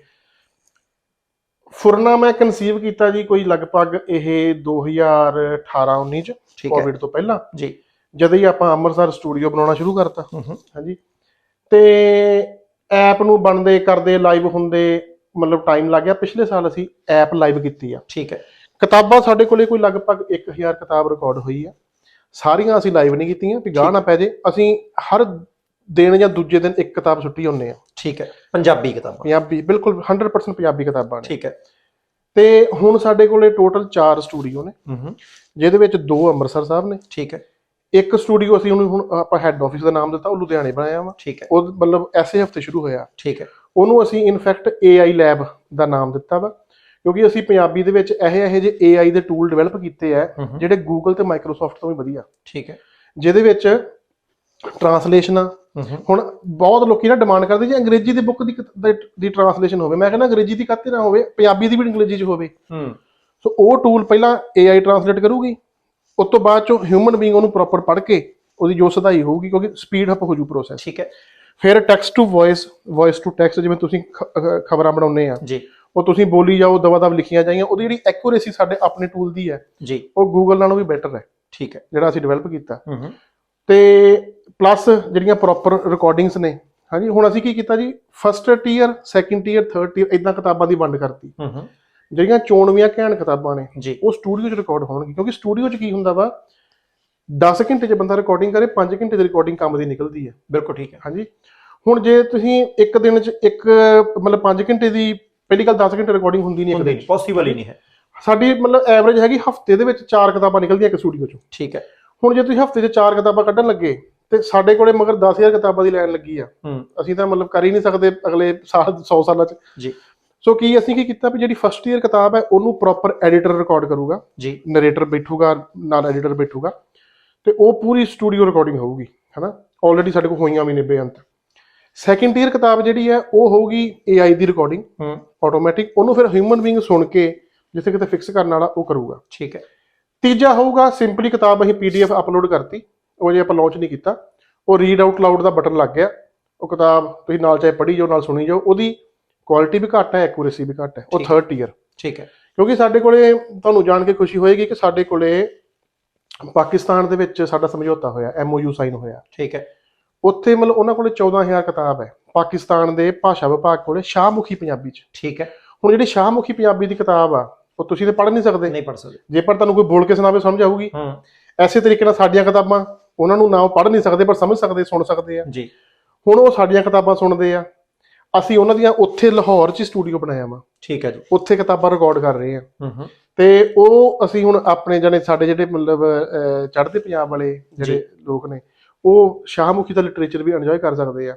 ਫੁਰਨਾ ਮੈਂ ਕਨਸੀਵ ਕੀਤਾ ਜੀ ਕੋਈ ਲਗਭਗ ਇਹ 2018 19 ਚ ਕੋਵਿਡ ਤੋਂ ਪਹਿਲਾਂ। ਜੀ। ਜਦੋਂ ਹੀ ਆਪਾਂ ਅੰਮ੍ਰਿਤਸਰ ਸਟੂਡੀਓ ਬਣਾਉਣਾ ਸ਼ੁਰੂ ਕਰਤਾ। ਹਾਂਜੀ। ਤੇ ਐਪ ਨੂੰ ਬਣਦੇ ਕਰਦੇ ਲਾਈਵ ਹੁੰਦੇ ਮਤਲਬ ਟਾਈਮ ਲੱਗ ਗਿਆ। ਪਿਛਲੇ ਸਾਲ ਅਸੀਂ ਐਪ ਲਾਈਵ ਕੀਤੀ ਆ। ਠੀਕ ਹੈ। ਕਿਤਾਬਾਂ ਸਾਡੇ ਕੋਲੇ ਕੋਈ ਲਗਭਗ 1000 ਕਿਤਾਬ ਰਿਕਾਰਡ ਹੋਈ ਆ। ਸਾਰੀਆਂ ਅਸੀਂ ਲਾਈਵ ਨਹੀਂ ਕੀਤੀਆਂ ਵੀ ਗਾਹ ਨਾ ਪੈ ਜੇ। ਅਸੀਂ ਹਰ ਦਿਨ ਜਾਂ ਦੂਜੇ ਦਿਨ ਇੱਕ ਕਿਤਾਬ ਸੁੱਟੀ ਹੁੰਨੇ ਆ। ਠੀਕ ਹੈ ਪੰਜਾਬੀ ਕਿਤਾਬਾਂ। ਪੰਜਾਬੀ ਬਿਲਕੁਲ 100% ਪੰਜਾਬੀ ਕਿਤਾਬਾਂ ਨੇ। ਠੀਕ ਹੈ। ਤੇ ਹੁਣ ਸਾਡੇ ਕੋਲੇ ਟੋਟਲ 4 ਸਟੂਡੀਓ ਨੇ ਹੂੰ ਜਿਹਦੇ ਵਿੱਚ ਦੋ ਅੰਮ੍ਰਿਤਸਰ ਸਾਹਿਬ ਨੇ। ਠੀਕ ਹੈ। ਇੱਕ ਸਟੂਡੀਓ ਅਸੀਂ ਉਹਨੂੰ ਹੁਣ ਆਪਾਂ ਹੈੱਡ ਆਫਿਸ ਦਾ ਨਾਮ ਦਿੱਤਾ ਉਹ ਲੁਧਿਆਣੇ ਬਣਾਇਆ ਵਾ। ਠੀਕ ਹੈ। ਉਹ ਮਤਲਬ ਐਸੇ ਹਫ਼ਤੇ ਸ਼ੁਰੂ ਹੋਇਆ। ਠੀਕ ਹੈ। ਉਹਨੂੰ ਅਸੀਂ ਇਨਫੈਕਟ AI ਲੈਬ ਦਾ ਨਾਮ ਦਿੱਤਾ ਵਾ। ਕਿਉਂਕਿ ਅਸੀਂ ਪੰਜਾਬੀ ਦੇ ਵਿੱਚ ਇਹ ਇਹੋ ਜਿਹੇ AI ਦੇ ਟੂਲ ਡਿਵੈਲਪ ਕੀਤੇ ਆ ਜਿਹੜੇ Google ਤੇ Microsoft ਤੋਂ ਵੀ ਵਧੀਆ। ਠੀਕ ਹੈ। ਜਿਹਦੇ ਵਿੱਚ ਟਰਾਂਸਲੇਸ਼ਨਾਂ ਹੁਣ ਬਹੁਤ ਲੋਕੀ ਨਾ ਡਿਮਾਂਡ ਕਰਦੇ ਜੀ ਅੰਗਰੇਜ਼ੀ ਦੀ ਬੁੱਕ ਦੀ ਦੀ- ਟ੍ਰਾਂਸਲੇਸ਼ਨ ਹੋਵੇ। ਮੈਂ ਕਹਿੰਦਾ ਅੰਗਰੇਜ਼ੀ ਦੀ ਕਾਤੇ ਨਾ ਹੋਵੇ ਪੰਜਾਬੀ ਦੀ ਵੀ ਅੰਗਰੇਜ਼ੀ 'ਚ ਹੋਵੇ। ਹੂੰ ਸੋ ਉਹ ਟੂਲ ਪਹਿਲਾਂ AI ਟ੍ਰਾਂਸਲੇਟ ਕਰੂਗੀ। ਉਸ ਤੋਂ ਬਾਅਦ ਚੋਂ ਹਿਊਮਨ ਬੀਇੰਗ ਉਹਨੂੰ ਪ੍ਰੋਪਰ ਪੜ੍ਹ ਕੇ ਉਹਦੀ ਜੋ ਸਦਾਈ ਹੋਊਗੀ ਕਿਉਂਕਿ ਸਪੀਡ ਅਪ ਹੋ ਜੂ ਪ੍ਰੋਸੈਸ ਠੀਕ ਹੈ। ਫਿਰ text to voice voice to text ਜਿਵੇਂ ਤੁਸੀਂ ਖਬਰਾਂ ਬਣਾਉਂਦੇ ਆ। ਜੀ। ਉਹ ਤੁਸੀਂ ਬੋਲੀ ਜਾਓ ਦਵਾ ਦਵ ਲਿਖੀਆਂ ਜਾਈਆਂ ਉਹਦੀ ਜਿਹੜੀ ਐਕੂਰੇਸੀ ਸਾਡੇ ਆਪਣੇ ਟੂਲ ਦੀ ਹੈ ਜੀ। ਉਹ ਗੂਗਲ ਨਾਲੋਂ ਵੀ ਬੈਟਰ ਹੈ। ਠੀਕ ਹੈ। ਜਿਹੜਾ ਅਸੀਂ ਡਿਵੈਲਪ ਕੀਤਾ। ਹੂੰ ਹੂੰ। ਤੇ ਪਲੱਸ ਜਿਹੜੀਆਂ ਪ੍ਰੋਪਰ ਰਿਕਾਰਡਿੰਗਸ ਨੇ ਹਾਂਜੀ ਹੁਣ ਅਸੀਂ ਕੀ ਕੀਤਾ ਜੀ? First tier second tier third tier ਇਦਾਂ ਕਿਤਾਬਾਂ ਦੀ ਵੰਡ ਕਰਤੀ। ਹੂੰ ਹੂੰ। ਜਿਹੜੀਆਂ ਚੋਣਵੀਆਂ ਘੈਂਟ ਕਿਤਾਬਾਂ ਨੇ ਜੀ। ਉਹ ਸਟੂਡੀਓ 'ਚ ਰਿਕਾਰਡ ਹੋਣਗੇ ਕਿਉਂਕਿ ਸਟੂਡੀਓ 'ਚ ਕੀ ਹੁੰਦਾ ਵਾ? 10 ਘੰਟੇ 'ਚ ਬੰਦਾ ਰਿਕਾਰਡਿੰਗ ਕਰੇ 5 ਘੰਟੇ ਦੀ ਰਿਕਾਰਡਿੰਗ ਕੰਮ ਦੀ ਨਿਕਲਦੀ ਹੈ। ਬਿਲਕੁਲ ਠੀਕ ਹੈ। ਹਾਂਜੀ। ਹੁਣ ਜੇ ਤੁਸੀਂ ਇੱਕ ਦਿਨ 'ਚ ਇੱਕ ਮਤਲਬ 5 ਘੰਟੇ ਦੀ ਪਹਿਲੀ ਗੱਲ 10 ਘੰਟੇ ਰਿਕਾਰਡਿੰਗ ਹੁੰਦੀ ਨਹੀਂ ਇੱਕ ਦਿਨ 'ਚ ਪੋਸੀਬਲ ਹੀ ਨਹੀਂ ਹੈ। ਸਾਡੀ ਮਤਲਬ ਐਵਰੇਜ ਹੈਗੀ ਹਫ਼ਤੇ ਦੇ ਵਿੱਚ 4 ਕਿਤਾਬਾਂ ਨਿਕਲਦੀਆਂ ਇੱਕ ਸਟੂਡੀਓ 'ਚੋਂ। ਠੀਕ ਹੈ। ਹੁਣ ਜੇ ਤੁਸੀਂ ਹਫ਼ਤੇ 'ਚ 4 ਕਿਤਾਬਾਂ ਕੱਢਣ ਲੱਗੇ ਤੇ ਸਾਡੇ ਕੋਲੇ ਮਗਰ 10000 ਕਿਤਾਬਾਂ ਦੀ ਲਾਈਨ ਲੱਗੀ ਆ। ਹੂੰ। ਅਸੀਂ ਤਾਂ ਮਤਲਬ ਕਰ ਹੀ ਨਹੀਂ ਸਕਦੇ ਅਗਲੇ ਸਾਲ 100 ਸਾਲਾਂ 'ਚ। ਜੀ। ਸੋ ਕੀ ਅਸੀਂ ਕੀ ਕੀਤਾ ਵੀ ਜਿਹੜੀ ਫਸਟ ਈਅਰ ਕਿਤਾਬ ਹੈ ਉਹਨੂੰ ਪ੍ਰੋਪਰ ਐਡੀਟਰ ਰਿਕਾਰਡ ਕਰੂਗਾ। ਜੀ। ਨਰੇਟਰ ਬੈਠੂਗਾ ਨਾਲ ਐਡੀਟਰ ਬੈਠੂਗਾ। ਤੇ ਉਹ ਪੂਰੀ ਸਟੂਡੀਓ ਰਿਕਾਰਡਿੰਗ ਹੋਊਗੀ ਹਨਾ? ਆਲਰੇਡੀ ਸਾਡੇ ਕੋਲ ਹੋਈਆਂ ਵੀ ਨੇ ਬੇਅੰਤ। ਸੈਕੰਡ ਈਅਰ ਕਿਤਾਬ ਜਿਹੜੀ ਹੈ ਉਹ ਹੋਊਗੀ AI ਦੀ ਰਿਕਾਰਡਿੰਗ ਹੂੰ। ਆਟੋਮੈਟਿਕ ਉਹਨੂੰ ਫਿਰ ਹਿਊਮਨ ਬੀਇੰਗ ਸੁਣ ਕੇ ਜਿੱਥੇ ਕਿਤੇ ਫਿਕਸ ਕਰਨ ਵਾਲਾ ਉਹ ਕਰੂਗਾ। ਠੀਕ ਹੈ। ਤੀਜਾ ਹੋਊਗਾ ਸਿੰਪਲੀ ਕਿਤਾਬ ਅਸੀਂ PDF ਅਪਲੋਡ ਕਰਤੀ। ਉਹ ਜੇ ਆਪਾਂ ਲਾਂਚ ਨਹੀਂ ਕੀਤਾ ਉਹ ਰੀਡ ਆਊਟ ਲਾਊਡ ਦਾ ਬਟਨ ਲੱਗ ਗਿਆ। ਉਹ ਕਿਤਾਬ ਤੁਸੀਂ ਨਾਲ ਚਾਹੇ ਪੜ੍ਹੀ ਜਾਓ ਨਾਲ ਸੁਣੀ ਜਾਓ ਉਹਦੀ ਕੁਆਲਿਟੀ ਵੀ ਘੱਟ ਹੈ ਐਕੂਰੇਸੀ ਵੀ ਘੱਟ ਹੈ। ਉਹ। ਥਰਡ ਟੀਅਰ ਠੀਕ ਹੈ। ਕਿਉਂਕਿ ਸਾਡੇ ਕੋਲੇ ਤੁਹਾਨੂੰ ਜਾਣ ਕੇ ਖੁਸ਼ੀ ਹੋਏਗੀ ਕਿ ਸਾਡੇ ਕੋਲੇ ਪਾਕਿਸਤਾਨ ਦੇ ਵਿੱਚ ਸਾਡਾ ਸਮਝੌਤਾ ਹੋਇਆ MOU ਸਾਈਨ ਹੋਇਆ। ਠੀਕ ਹੈ। ਉੱਥੇ ਮਤਲਬ ਉਹਨਾਂ ਕੋਲੇ 14000 ਕਿਤਾਬ ਹੈ। ਪਾਕਿਸਤਾਨ ਦੇ ਭਾਸ਼ਾ ਵਿਭਾਗ ਕੋਲੇ ਸ਼ਾਹਮੁਖੀ ਪੰਜਾਬੀ ਚ। ਠੀਕ ਹੈ। ਹੁਣ ਜਿਹੜੀ ਸ਼ਾਹਮੁਖੀ ਪੰਜਾਬੀ ਦੀ ਕਿਤਾਬ ਆ ਉਹ ਤੁਸੀਂ ਤੇ ਪੜ੍ਹ ਨਹੀਂ ਸਕਦੇ। ਨਹੀਂ ਪੜ ਸਕਦੇ। ਜੇ ਪਰ ਤੁਹਾਨੂੰ ਕੋਈ ਬੋਲ ਕੇ ਸੁਣਾਵੇ ਸਮਝ ਆਊਗੀ। ਹੂੰ। ਐਸੇ ਤਰੀਕੇ ਨਾਲ ਸਾਡੀਆਂ ਕਿਤਾਬਾਂ ਉਹਨਾਂ ਨੂੰ ਨਾ ਉਹ ਪੜ੍ਹ ਨਹੀਂ ਸਕਦੇ ਪਰ ਸਮਝ ਸਕਦੇ ਸੁਣ ਸਕਦੇ ਆ। ਜੀ। ਹੁਣ ਉਹ ਸਾਡੀਆਂ ਕਿਤਾਬਾਂ ਸੁਣਦੇ ਆ। ਅਸੀਂ ਉਹਨਾਂ ਦੀਆਂ ਉੱਥੇ ਲਾਹੌਰ 'ਚ ਸਟੂਡੀਓ ਬਣਾਇਆ ਵਾ। ਠੀਕ ਹੈ ਜੀ। ਉੱਥੇ ਕਿਤਾਬਾਂ ਰਿਕਾਰਡ ਕਰ ਰਹੇ ਆ। ਹੂੰ ਹੂੰ। ਤੇ ਉਹ ਅਸੀਂ ਹੁਣ ਆਪਣੇ ਜਣੇ ਸਾਡੇ ਜਿਹੜੇ ਮਤਲਬ ਚੜ੍ਹਦੇ ਪੰਜਾਬ ਵਾਲੇ ਜਿਹੜੇ ਲੋਕ ਨੇ ਉਹ ਸ਼ਾਹਮੁਖੀ ਦਾ ਲਿਟਰੇਚਰ ਵੀ ਇੰਜੋਏ ਕਰ ਸਕਦੇ ਆ।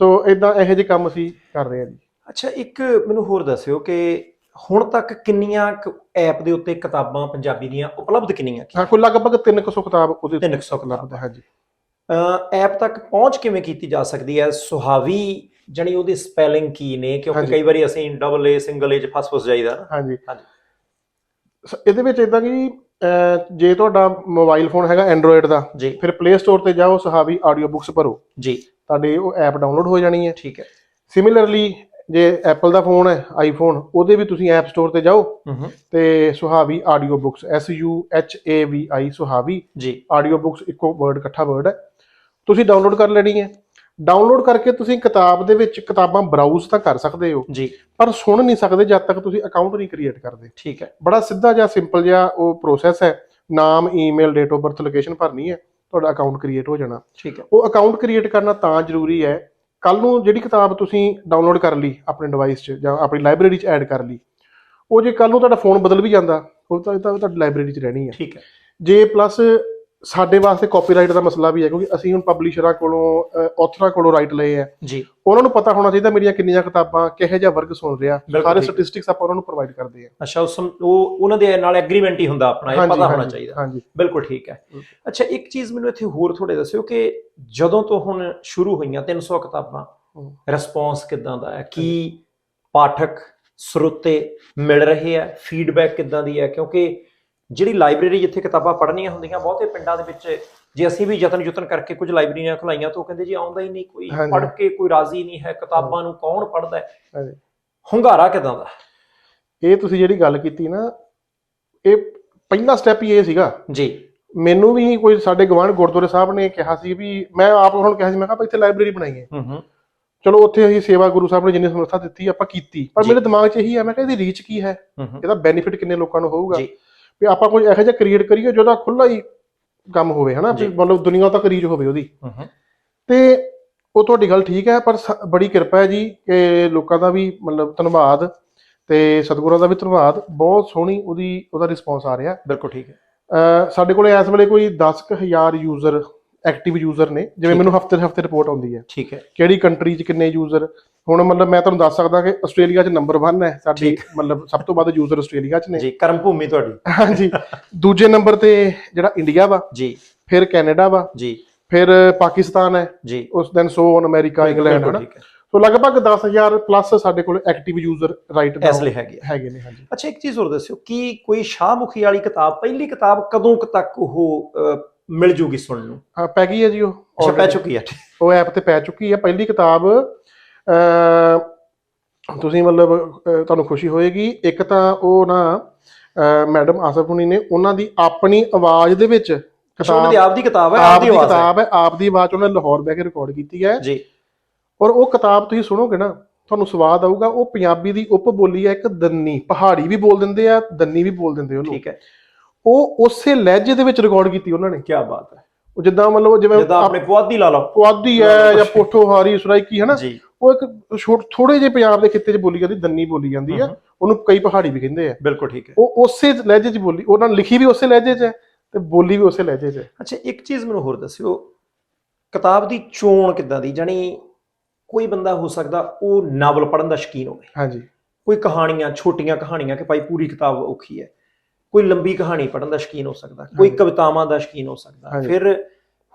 ਸੋ ਇਦਾਂ ਇਹੋ ਜਿਹੇ ਕੰਮ ਅਸੀਂ ਕਰ ਰਹੇ ਆ ਜੀ। ਅੱਛਾ ਇੱਕ ਮੈਨੂੰ ਹੋਰ ਦੱਸਿਓ ਕਿ ਹੁਣ ਤੱਕ ਕਿੰਨੀਆਂ ਐਪ ਦੇ ਉੱਤੇ ਕਿਤਾਬਾਂ ਪੰਜਾਬੀ ਦੀਆਂ ਉਪਲਬਧ ਕਿੰਨੀਆਂ ਹਾਂ ਕੋਈ ਲਗਭਗ 300 ਕਿਤਾਬ ਉਹਦੇ ਉੱਤੇ 300 ਉਪਲਬਧ ਹੈ ਹਾਂਜੀ ਐਪ ਤੱਕ ਪਹੁੰਚ ਕਿਵੇਂ ਕੀਤੀ ਜਾ ਸਕਦੀ ਹੈ? ਸੁਹਾਵੀ ਜਣੀ ਉਹਦੀ ਸਪੈਲਿੰਗ ਕੀ ਨੇ? ਕਿਉਂਕਿ। ਕਈ ਵਾਰੀ ਅਸੀਂ ਡਬਲ ਏ ਸਿੰਗਲ ਏ ਚ ਫਸ ਫਸ ਜਾਈਦਾ ਹਾਂਜੀ। ਹਾਂਜੀ। ਇਹਦੇ ਵਿੱਚ ਇਦਾਂ ਕਿ ਜੇ ਤੁਹਾਡਾ ਮੋਬਾਈਲ ਫੋਨ ਹੈਗਾ ਐਂਡਰੋਇਡ ਦਾ ਜੀ। ਫਿਰ ਪਲੇ ਸਟੋਰ ਤੇ ਜਾਓ ਸੁਹਾਵੀ ਆਡੀਓ ਬੁੱਕਸ ਭਰੋ। ਜੀ। ਤੁਹਾਡੇ ਉਹ ਐਪ ਡਾਊਨਲੋਡ ਹੋ ਜਾਣੀ ਹੈ। ਠੀਕ ਹੈ। ਸਿਮਿਲਰਲੀ ਜੇ ਐਪਲ ਦਾ ਫੋਨ ਹੈ ਆਈਫੋਨ ਉਹਦੇ ਵੀ ਤੁਸੀਂ ਐਪ ਸਟੋਰ ਤੇ ਜਾਓ। ਤੇ Suhavi audio books S U H A V I Suhavi ਜੀ। ਆਡੀਓ ਬੁੱਕਸ ਇੱਕੋ ਵਰਡ ਇਕੱਠਾ ਵਰਡ ਹੈ। ਤੁਸੀਂ ਡਾਊਨਲੋਡ ਕਰ ਲੈਣੀ ਹੈ। ਡਾਊਨਲੋਡ ਕਰਕੇ ਤੁਸੀਂ ਕਿਤਾਬ ਦੇ ਵਿੱਚ ਕਿਤਾਬਾਂ ਬਰਾਊਜ਼ ਤਾਂ ਕਰ ਸਕਦੇ ਹੋ। ਜੀ। ਪਰ ਸੁਣ ਨਹੀਂ ਸਕਦੇ ਜਦ ਤੱਕ ਤੁਸੀਂ ਅਕਾਊਂਟ ਨਹੀਂ ਕ੍ਰੀਏਟ ਕਰਦੇ। ਠੀਕ ਹੈ। ਬੜਾ ਸਿੱਧਾ ਜਿਹਾ ਸਿੰਪਲ ਜਿਹਾ ਉਹ ਪ੍ਰੋਸੈਸ ਹੈ। ਨਾਮ email date of birth location ਭਰਨੀ ਹੈ। ਤੁਹਾਡਾ ਅਕਾਊਂਟ ਕ੍ਰੀਏਟ ਹੋ ਜਾਣਾ। ਠੀਕ ਹੈ। ਉਹ ਅਕਾਊਂਟ ਕ੍ਰੀਏਟ ਕਰਨਾ ਤਾਂ ਜ਼ਰੂਰੀ ਹੈ। ਕੱਲ ਨੂੰ ਜਿਹੜੀ ਕਿਤਾਬ ਤੁਸੀਂ ਡਾਊਨਲੋਡ ਕਰ ਲਈ ਆਪਣੇ ਡਿਵਾਈਸ 'ਚ ਜਾਂ ਆਪਣੀ ਲਾਇਬ੍ਰੇਰੀ 'ਚ ਐਡ ਕਰ ਲਈ ਉਹ ਜੇ ਕੱਲ ਨੂੰ ਤੁਹਾਡਾ ਫੋਨ ਬਦਲ ਵੀ ਜਾਂਦਾ ਉਹ ਤਾਂ ਤੁਹਾਡੀ ਲਾਇਬ੍ਰੇਰੀ 'ਚ ਰਹਿਣੀ ਹੈ। ਠੀਕ ਹੈ। ਜੇ ਪਲੱਸ ਸਾਡੇ ਵਾਸਤੇ ਕਾਪੀਰਾਈਟ ਦਾ ਮਸਲਾ ਵੀ ਹੈ ਕਿਉਂਕਿ ਅਸੀਂ ਹੁਣ ਪਬਲਿਸ਼ਰਾਂ ਕੋਲੋਂ ਆਥਰਾਂ ਕੋਲੋਂ ਰਾਈਟ ਲਏ ਹੈ ਜੀ। ਉਹਨਾਂ ਨੂੰ ਪਤਾ ਹੋਣਾ ਚਾਹੀਦਾ ਮੇਰੀਆਂ ਕਿੰਨੀਆਂ ਕਿਤਾਬਾਂ ਕਿਹੋ ਜਿਹਾ ਵਰਗ ਸੁਣ ਰਿਹਾ। ਸਾਰੇ। ਸਟੈਟਿਸਟਿਕਸ ਆਪਾਂ ਉਹਨਾਂ ਨੂੰ ਪ੍ਰੋਵਾਈਡ ਕਰਦੇ ਹਾਂ ਅੱਛਾ ਉਸ ਉਹ ਉਹਨਾਂ ਦੇ ਨਾਲ ਐਗਰੀਮੈਂਟ ਹੀ ਹੁੰਦਾ ਆਪਣਾ ਇਹ ਪਤਾ ਹੋਣਾ ਚਾਹੀਦਾ। ਹਾਂਜੀ। ਬਿਲਕੁਲ ਠੀਕ ਹੈ। ਅੱਛਾ ਇੱਕ ਚੀਜ਼ ਮੈਨੂੰ ਇੱਥੇ ਹੋਰ ਥੋੜੇ ਦੱਸਿਓ ਕਿ ਜਦੋਂ ਤੋਂ ਹੁਣ ਸ਼ੁਰੂ ਹੋਈਆਂ 300 ਕਿਤਾਬਾਂ। ਰਿਸਪੌਂਸ ਕਿਦਾਂ ਦਾ ਹੈ? ਕੀ ਪਾਠਕ ਸਰੋਤੇ ਮਿਲ ਰਹੇ ਆ ਫੀਡਬੈਕ ਕਿਦਾਂ ਦੀ ਹੈ? ਕਿਉਂਕਿ ਜਿਹੜੀ ਲਾਇਬ੍ਰੇਰੀ ਜਿੱਥੇ ਕਿਤਾਬਾਂ ਪੜ੍ਹਨੀਆਂ ਹੁੰਦੀਆਂ ਬਹੁਤੇ ਪਿੰਡਾਂ ਦੇ ਵਿੱਚ ਜੇ ਅਸੀਂ ਵੀ ਯਤਨ ਯਤਨ ਕਰਕੇ ਕੁਝ ਲਾਇਬ੍ਰੇਰੀਆਂ ਖੁਲਾਈਆਂ ਤਾਂ ਉਹ ਕਹਿੰਦੇ ਜੀ ਆਉਂਦਾ ਹੀ ਨਹੀਂ ਕੋਈ। ਪੜ੍ਹ ਕੇ ਕੋਈ ਰਾਜ਼ੀ ਨਹੀਂ ਹੈ ਕਿਤਾਬਾਂ ਨੂੰ ਕੌਣ ਪੜ੍ਹਦਾ ਹੈ। ਹੁੰਗਾਰਾ ਕਿਦਾਂ ਦਾ? ਇਹ ਤੁਸੀਂ ਜਿਹੜੀ ਗੱਲ ਕੀਤੀ ਨਾ ਇਹ ਪਹਿਲਾ ਸਟੈਪ ਹੀ ਇਹ ਸੀਗਾ। ਜੀ। ਮੈਨੂੰ ਵੀ ਕੋਈ ਸਾਡੇ ਗਵਾਂਢ ਗੁਰਦੁਆਰੇ ਸਾਹਿਬ ਨੇ ਕਿਹਾ ਸੀ ਵੀ ਮੈਂ ਆਪ ਉਹਨਾਂ ਨੂੰ ਕਿਹਾ ਸੀ ਮੈਂ ਕਿਹਾ ਇੱਥੇ ਲਾਇਬ੍ਰੇਰੀ ਬਣਾਈਏ। ਹੂੰ ਹੂੰ। ਚਲੋ ਉੱਥੇ ਅਸੀਂ ਸੇਵਾ ਗੁਰੂ ਸਾਹਿਬ ਨੇ ਜਿੰਨੀ ਸਮਰੱਥਾ ਦਿੱਤੀ ਆਪਾਂ ਕੀਤੀ। ਪਰ। ਮੇਰੇ ਦਿਮਾਗ 'ਚ ਇਹੀ ਹੈ ਮੈਂ ਕਿਹਾ ਇਹਦੀ ਰੀਚ ਕੀ ਹੈ? ਇਹਦਾ ਬੈਨੀਫਿਟ ਕਿੰਨੇ ਲੋਕਾਂ ਨੂੰ ਹੋਊਗਾ? ਜੀ। ਵੀ ਆਪਾਂ ਕੁਝ ਇਹੋ ਜਿਹਾ ਕ੍ਰੀਏਟ ਕਰੀਏ ਜਿਹਦਾ ਖੁੱਲਾ ਹੀ ਕੰਮ ਹੋਵੇ ਹਨਾ? ਵੀ। ਮਤਲਬ ਦੁਨੀਆ ਤੱਕ ਰੀਚ ਹੋਵੇ ਉਹਦੀ। ਤੇ ਉਹ ਤੁਹਾਡੀ ਗੱਲ ਠੀਕ ਹੈ ਪਰ ਬੜੀ ਕਿਰਪਾ ਹੈ ਜੀ ਕਿ ਲੋਕਾਂ ਦਾ ਵੀ ਮਤਲਬ ਧੰਨਵਾਦ ਤੇ ਸਤਿਗੁਰਾਂ ਦਾ ਵੀ ਧੰਨਵਾਦ। ਬਹੁਤ ਸੋਹਣੀ ਉਹਦੀ ਉਹਦਾ ਰਿਸਪੌਂਸ ਆ ਰਿਹਾ। ਬਿਲਕੁਲ ਠੀਕ ਹੈ। ਸਾਡੇ ਕੋਲੇ ਇਸ ਵੇਲੇ ਕੋਈ 10000 ਯੂਜ਼ਰ ਐਕਟਿਵ ਯੂਜ਼ਰ ਨੇ ਜਿਵੇਂ ਮੈਨੂੰ ਹਫ਼ਤੇ ਹਫ਼ਤੇ ਰਿਪੋਰਟ ਆਉਂਦੀ ਹੈ। ਠੀਕ ਹੈ। ਕਿਹੜੀ ਕੰਟਰੀ 'ਚ ਕਿੰਨੇ ਯੂਜ਼ਰ ਹੁਣ ਮਤਲਬ ਮੈਂ ਤੁਹਾਨੂੰ ਦੱਸ ਸਕਦਾ ਕਿ ਆਸਟ੍ਰੇਲੀਆ 'ਚ ਨੰਬਰ 1 ਹੈ ਸਾਡੀ। ਮਤਲਬ ਸਭ ਤੋਂ ਵੱਧ ਯੂਜ਼ਰ ਆਸਟ੍ਰੇਲੀਆ 'ਚ ਨੇ। ਜੀ ਕਰਮ ਭੂਮੀ ਤੁਹਾਡੀ। ਹਾਂਜੀ। ਦੂਜੇ ਨੰਬਰ ਤੇ ਜਿਹੜਾ ਇੰਡੀਆ ਵਾ ਜੀ। ਫਿਰ ਕੈਨੇਡਾ ਵਾ ਜੀ। ਫਿਰ ਪਾਕਿਸਤਾਨ ਹੈ ਜੀ। ਉਸ ਦਿਨ ਸੋ ਔਨ ਅਮਰੀਕਾ ਇੰਗਲੈਂਡ ਹੈ। ਸੋ ਲਗਭਗ 10000 ਪਲੱਸ ਸਾਡੇ ਕੋਲ ਐਕਟਿਵ ਯੂਜ਼ਰ ਰਾਈਟ ਇਸ ਲਈ ਹੈਗੀ। ਹੈਗੇ ਨੇ ਹਾਂਜੀ। ਅੱਛਾ ਇੱਕ ਚੀਜ਼ ਹੋਰ ਦੱਸਿਓ ਕੀ ਕੋਈ ਸ਼ਾਹਮੁਖੀ ਵਾਲੀ ਕਿਤਾਬ ਪਹਿਲੀ ਕਿਤਾਬ ਕਦੋਂ ਤੱਕ ਉਹ ਮਿਲ ਜੂਗੀ ਸੁਣਨ ਨੂੰ? ਹਾਂ ਪੈ ਗਈ ਹੈ ਜੀ ਉਹ ਅੱਛਾ ਪੈ। ਚੁੱਕੀ ਹੈ। ਉਹ ਐਪ ਤੇ ਪੈ ਚੁੱਕੀ ਹੈ। ਪਹਿਲੀ ਕਿਤਾਬ ਤੁਸੀਂ ਮਤਲਬ ਤੁਹਾਨੂੰ ਖੁਸ਼ੀ ਹੋਏਗੀ। ਇੱਕ ਤਾਂ ਉਹ ਨਾ ਮੈਡਮ ਆਸਫ ਹੁਣੀ ਨੇ ਉਹਨਾਂ ਦੀ ਆਪਣੀ ਆਵਾਜ਼ ਦੇ ਵਿੱਚ ਉਹਨਾਂ ਦੀ ਆਪ ਦੀ ਕਿਤਾਬ ਹੈ ਆਪ ਦੀ ਕਿਤਾਬ ਹੈ ਆਪ ਦੀ ਆਵਾਜ਼ ਉਹਨਾਂ ਲਾਹੌਰ ਬਹਿ ਕੇ ਰਿਕਾਰਡ ਕੀਤੀ ਹੈ। ਜੀ। ਔਰ ਉਹ ਕਿਤਾਬ ਤੁਸੀਂ ਸੁਣੋਗੇ ਨਾ ਤੁਹਾਨੂੰ ਸਵਾਦ ਆਊਗਾ। ਉਹ ਪੰਜਾਬੀ ਦੀ ਉਪ ਬੋਲੀ ਹੈ ਇੱਕ ਦੰਨੀ। ਪਹਾੜੀ ਵੀ ਬੋਲ ਦਿੰਦੇ ਆ ਦੰਨੀ ਵੀ ਬੋਲ ਦਿੰਦੇ ਉਹਨੂੰ ਠੀਕ ਹੈ। ਉਹ ਉਸੇ ਲਹਿਜੇ ਦੇ ਵਿੱਚ ਰਿਕਾਰਡ ਕੀਤੀ ਉਹਨਾਂ ਨੇ। ਕੀ ਬਾਤ ਹੈ। ਉਹ ਜਿੱਦਾਂ ਮਤਲਬ ਜਿਵੇਂ ਆਪਣੇ ਪੁਆਧੀ ਲਾ ਲਓ। ਪੁਆਧੀ ਹੈ ਜਾਂ ਪੋਠੋਹਾਰੀ ਸਰਾਇਕੀ ਹੈ ਨਾ ਜੀ। ਉਹ ਇੱਕ ਥੋੜੇ ਜਿਹੇ ਪੰਜਾਬ ਦੇ ਖਿੱਤੇ 'ਚ ਬੋਲੀ ਜਾਂਦੀ ਦੰਨੀ ਬੋਲੀ ਜਾਂਦੀ ਆ। ਉਹਨੂੰ ਕਈ ਪਹਾੜੀ ਵੀ ਕਹਿੰਦੇ ਆ। ਬਿਲਕੁਲ ਠੀਕ ਹੈ। ਉਹ ਉਸੇ ਲਹਿਜੇ 'ਚ ਬੋਲੀ ਉਹਨਾਂ ਨੇ ਲਿਖੀ ਵੀ ਉਸੇ ਲਹਿਜੇ 'ਚ ਹੈ ਤੇ ਬੋਲੀ ਵੀ ਉਸੇ ਲਹਿਜੇ 'ਚ ਹੈ। ਅੱਛਾ ਇੱਕ ਚੀਜ਼ ਮੈਨੂੰ ਹੋਰ ਦੱਸਿਓ ਕਿਤਾਬ ਦੀ ਚੋਣ ਕਿੱਦਾਂ ਦੀ? ਜਾਨੀ ਕੋਈ ਬੰਦਾ ਹੋ ਸਕਦਾ ਉਹ ਨਾਵਲ ਪੜ੍ਹਨ ਦਾ ਸ਼ੌਕੀਨ ਹੋਵੇ। ਹਾਂਜੀ। ਕੋਈ ਕਹਾਣੀਆਂ ਛੋਟੀਆਂ ਕਹਾਣੀਆਂ ਕਿ ਭਾਈ ਪੂਰੀ ਕਿਤਾਬ ਔਖੀ ਹੈ। ਕੋਈ ਲੰਬੀ ਕਹਾਣੀ ਪੜ੍ਹਨ ਦਾ ਸ਼ੌਕੀਨ ਹੋ ਸਕਦਾ। ਕੋਈ। ਕਵਿਤਾਵਾਂ ਦਾ ਸ਼ੌਕੀਨ ਹੋ ਸਕਦਾ। ਫਿਰ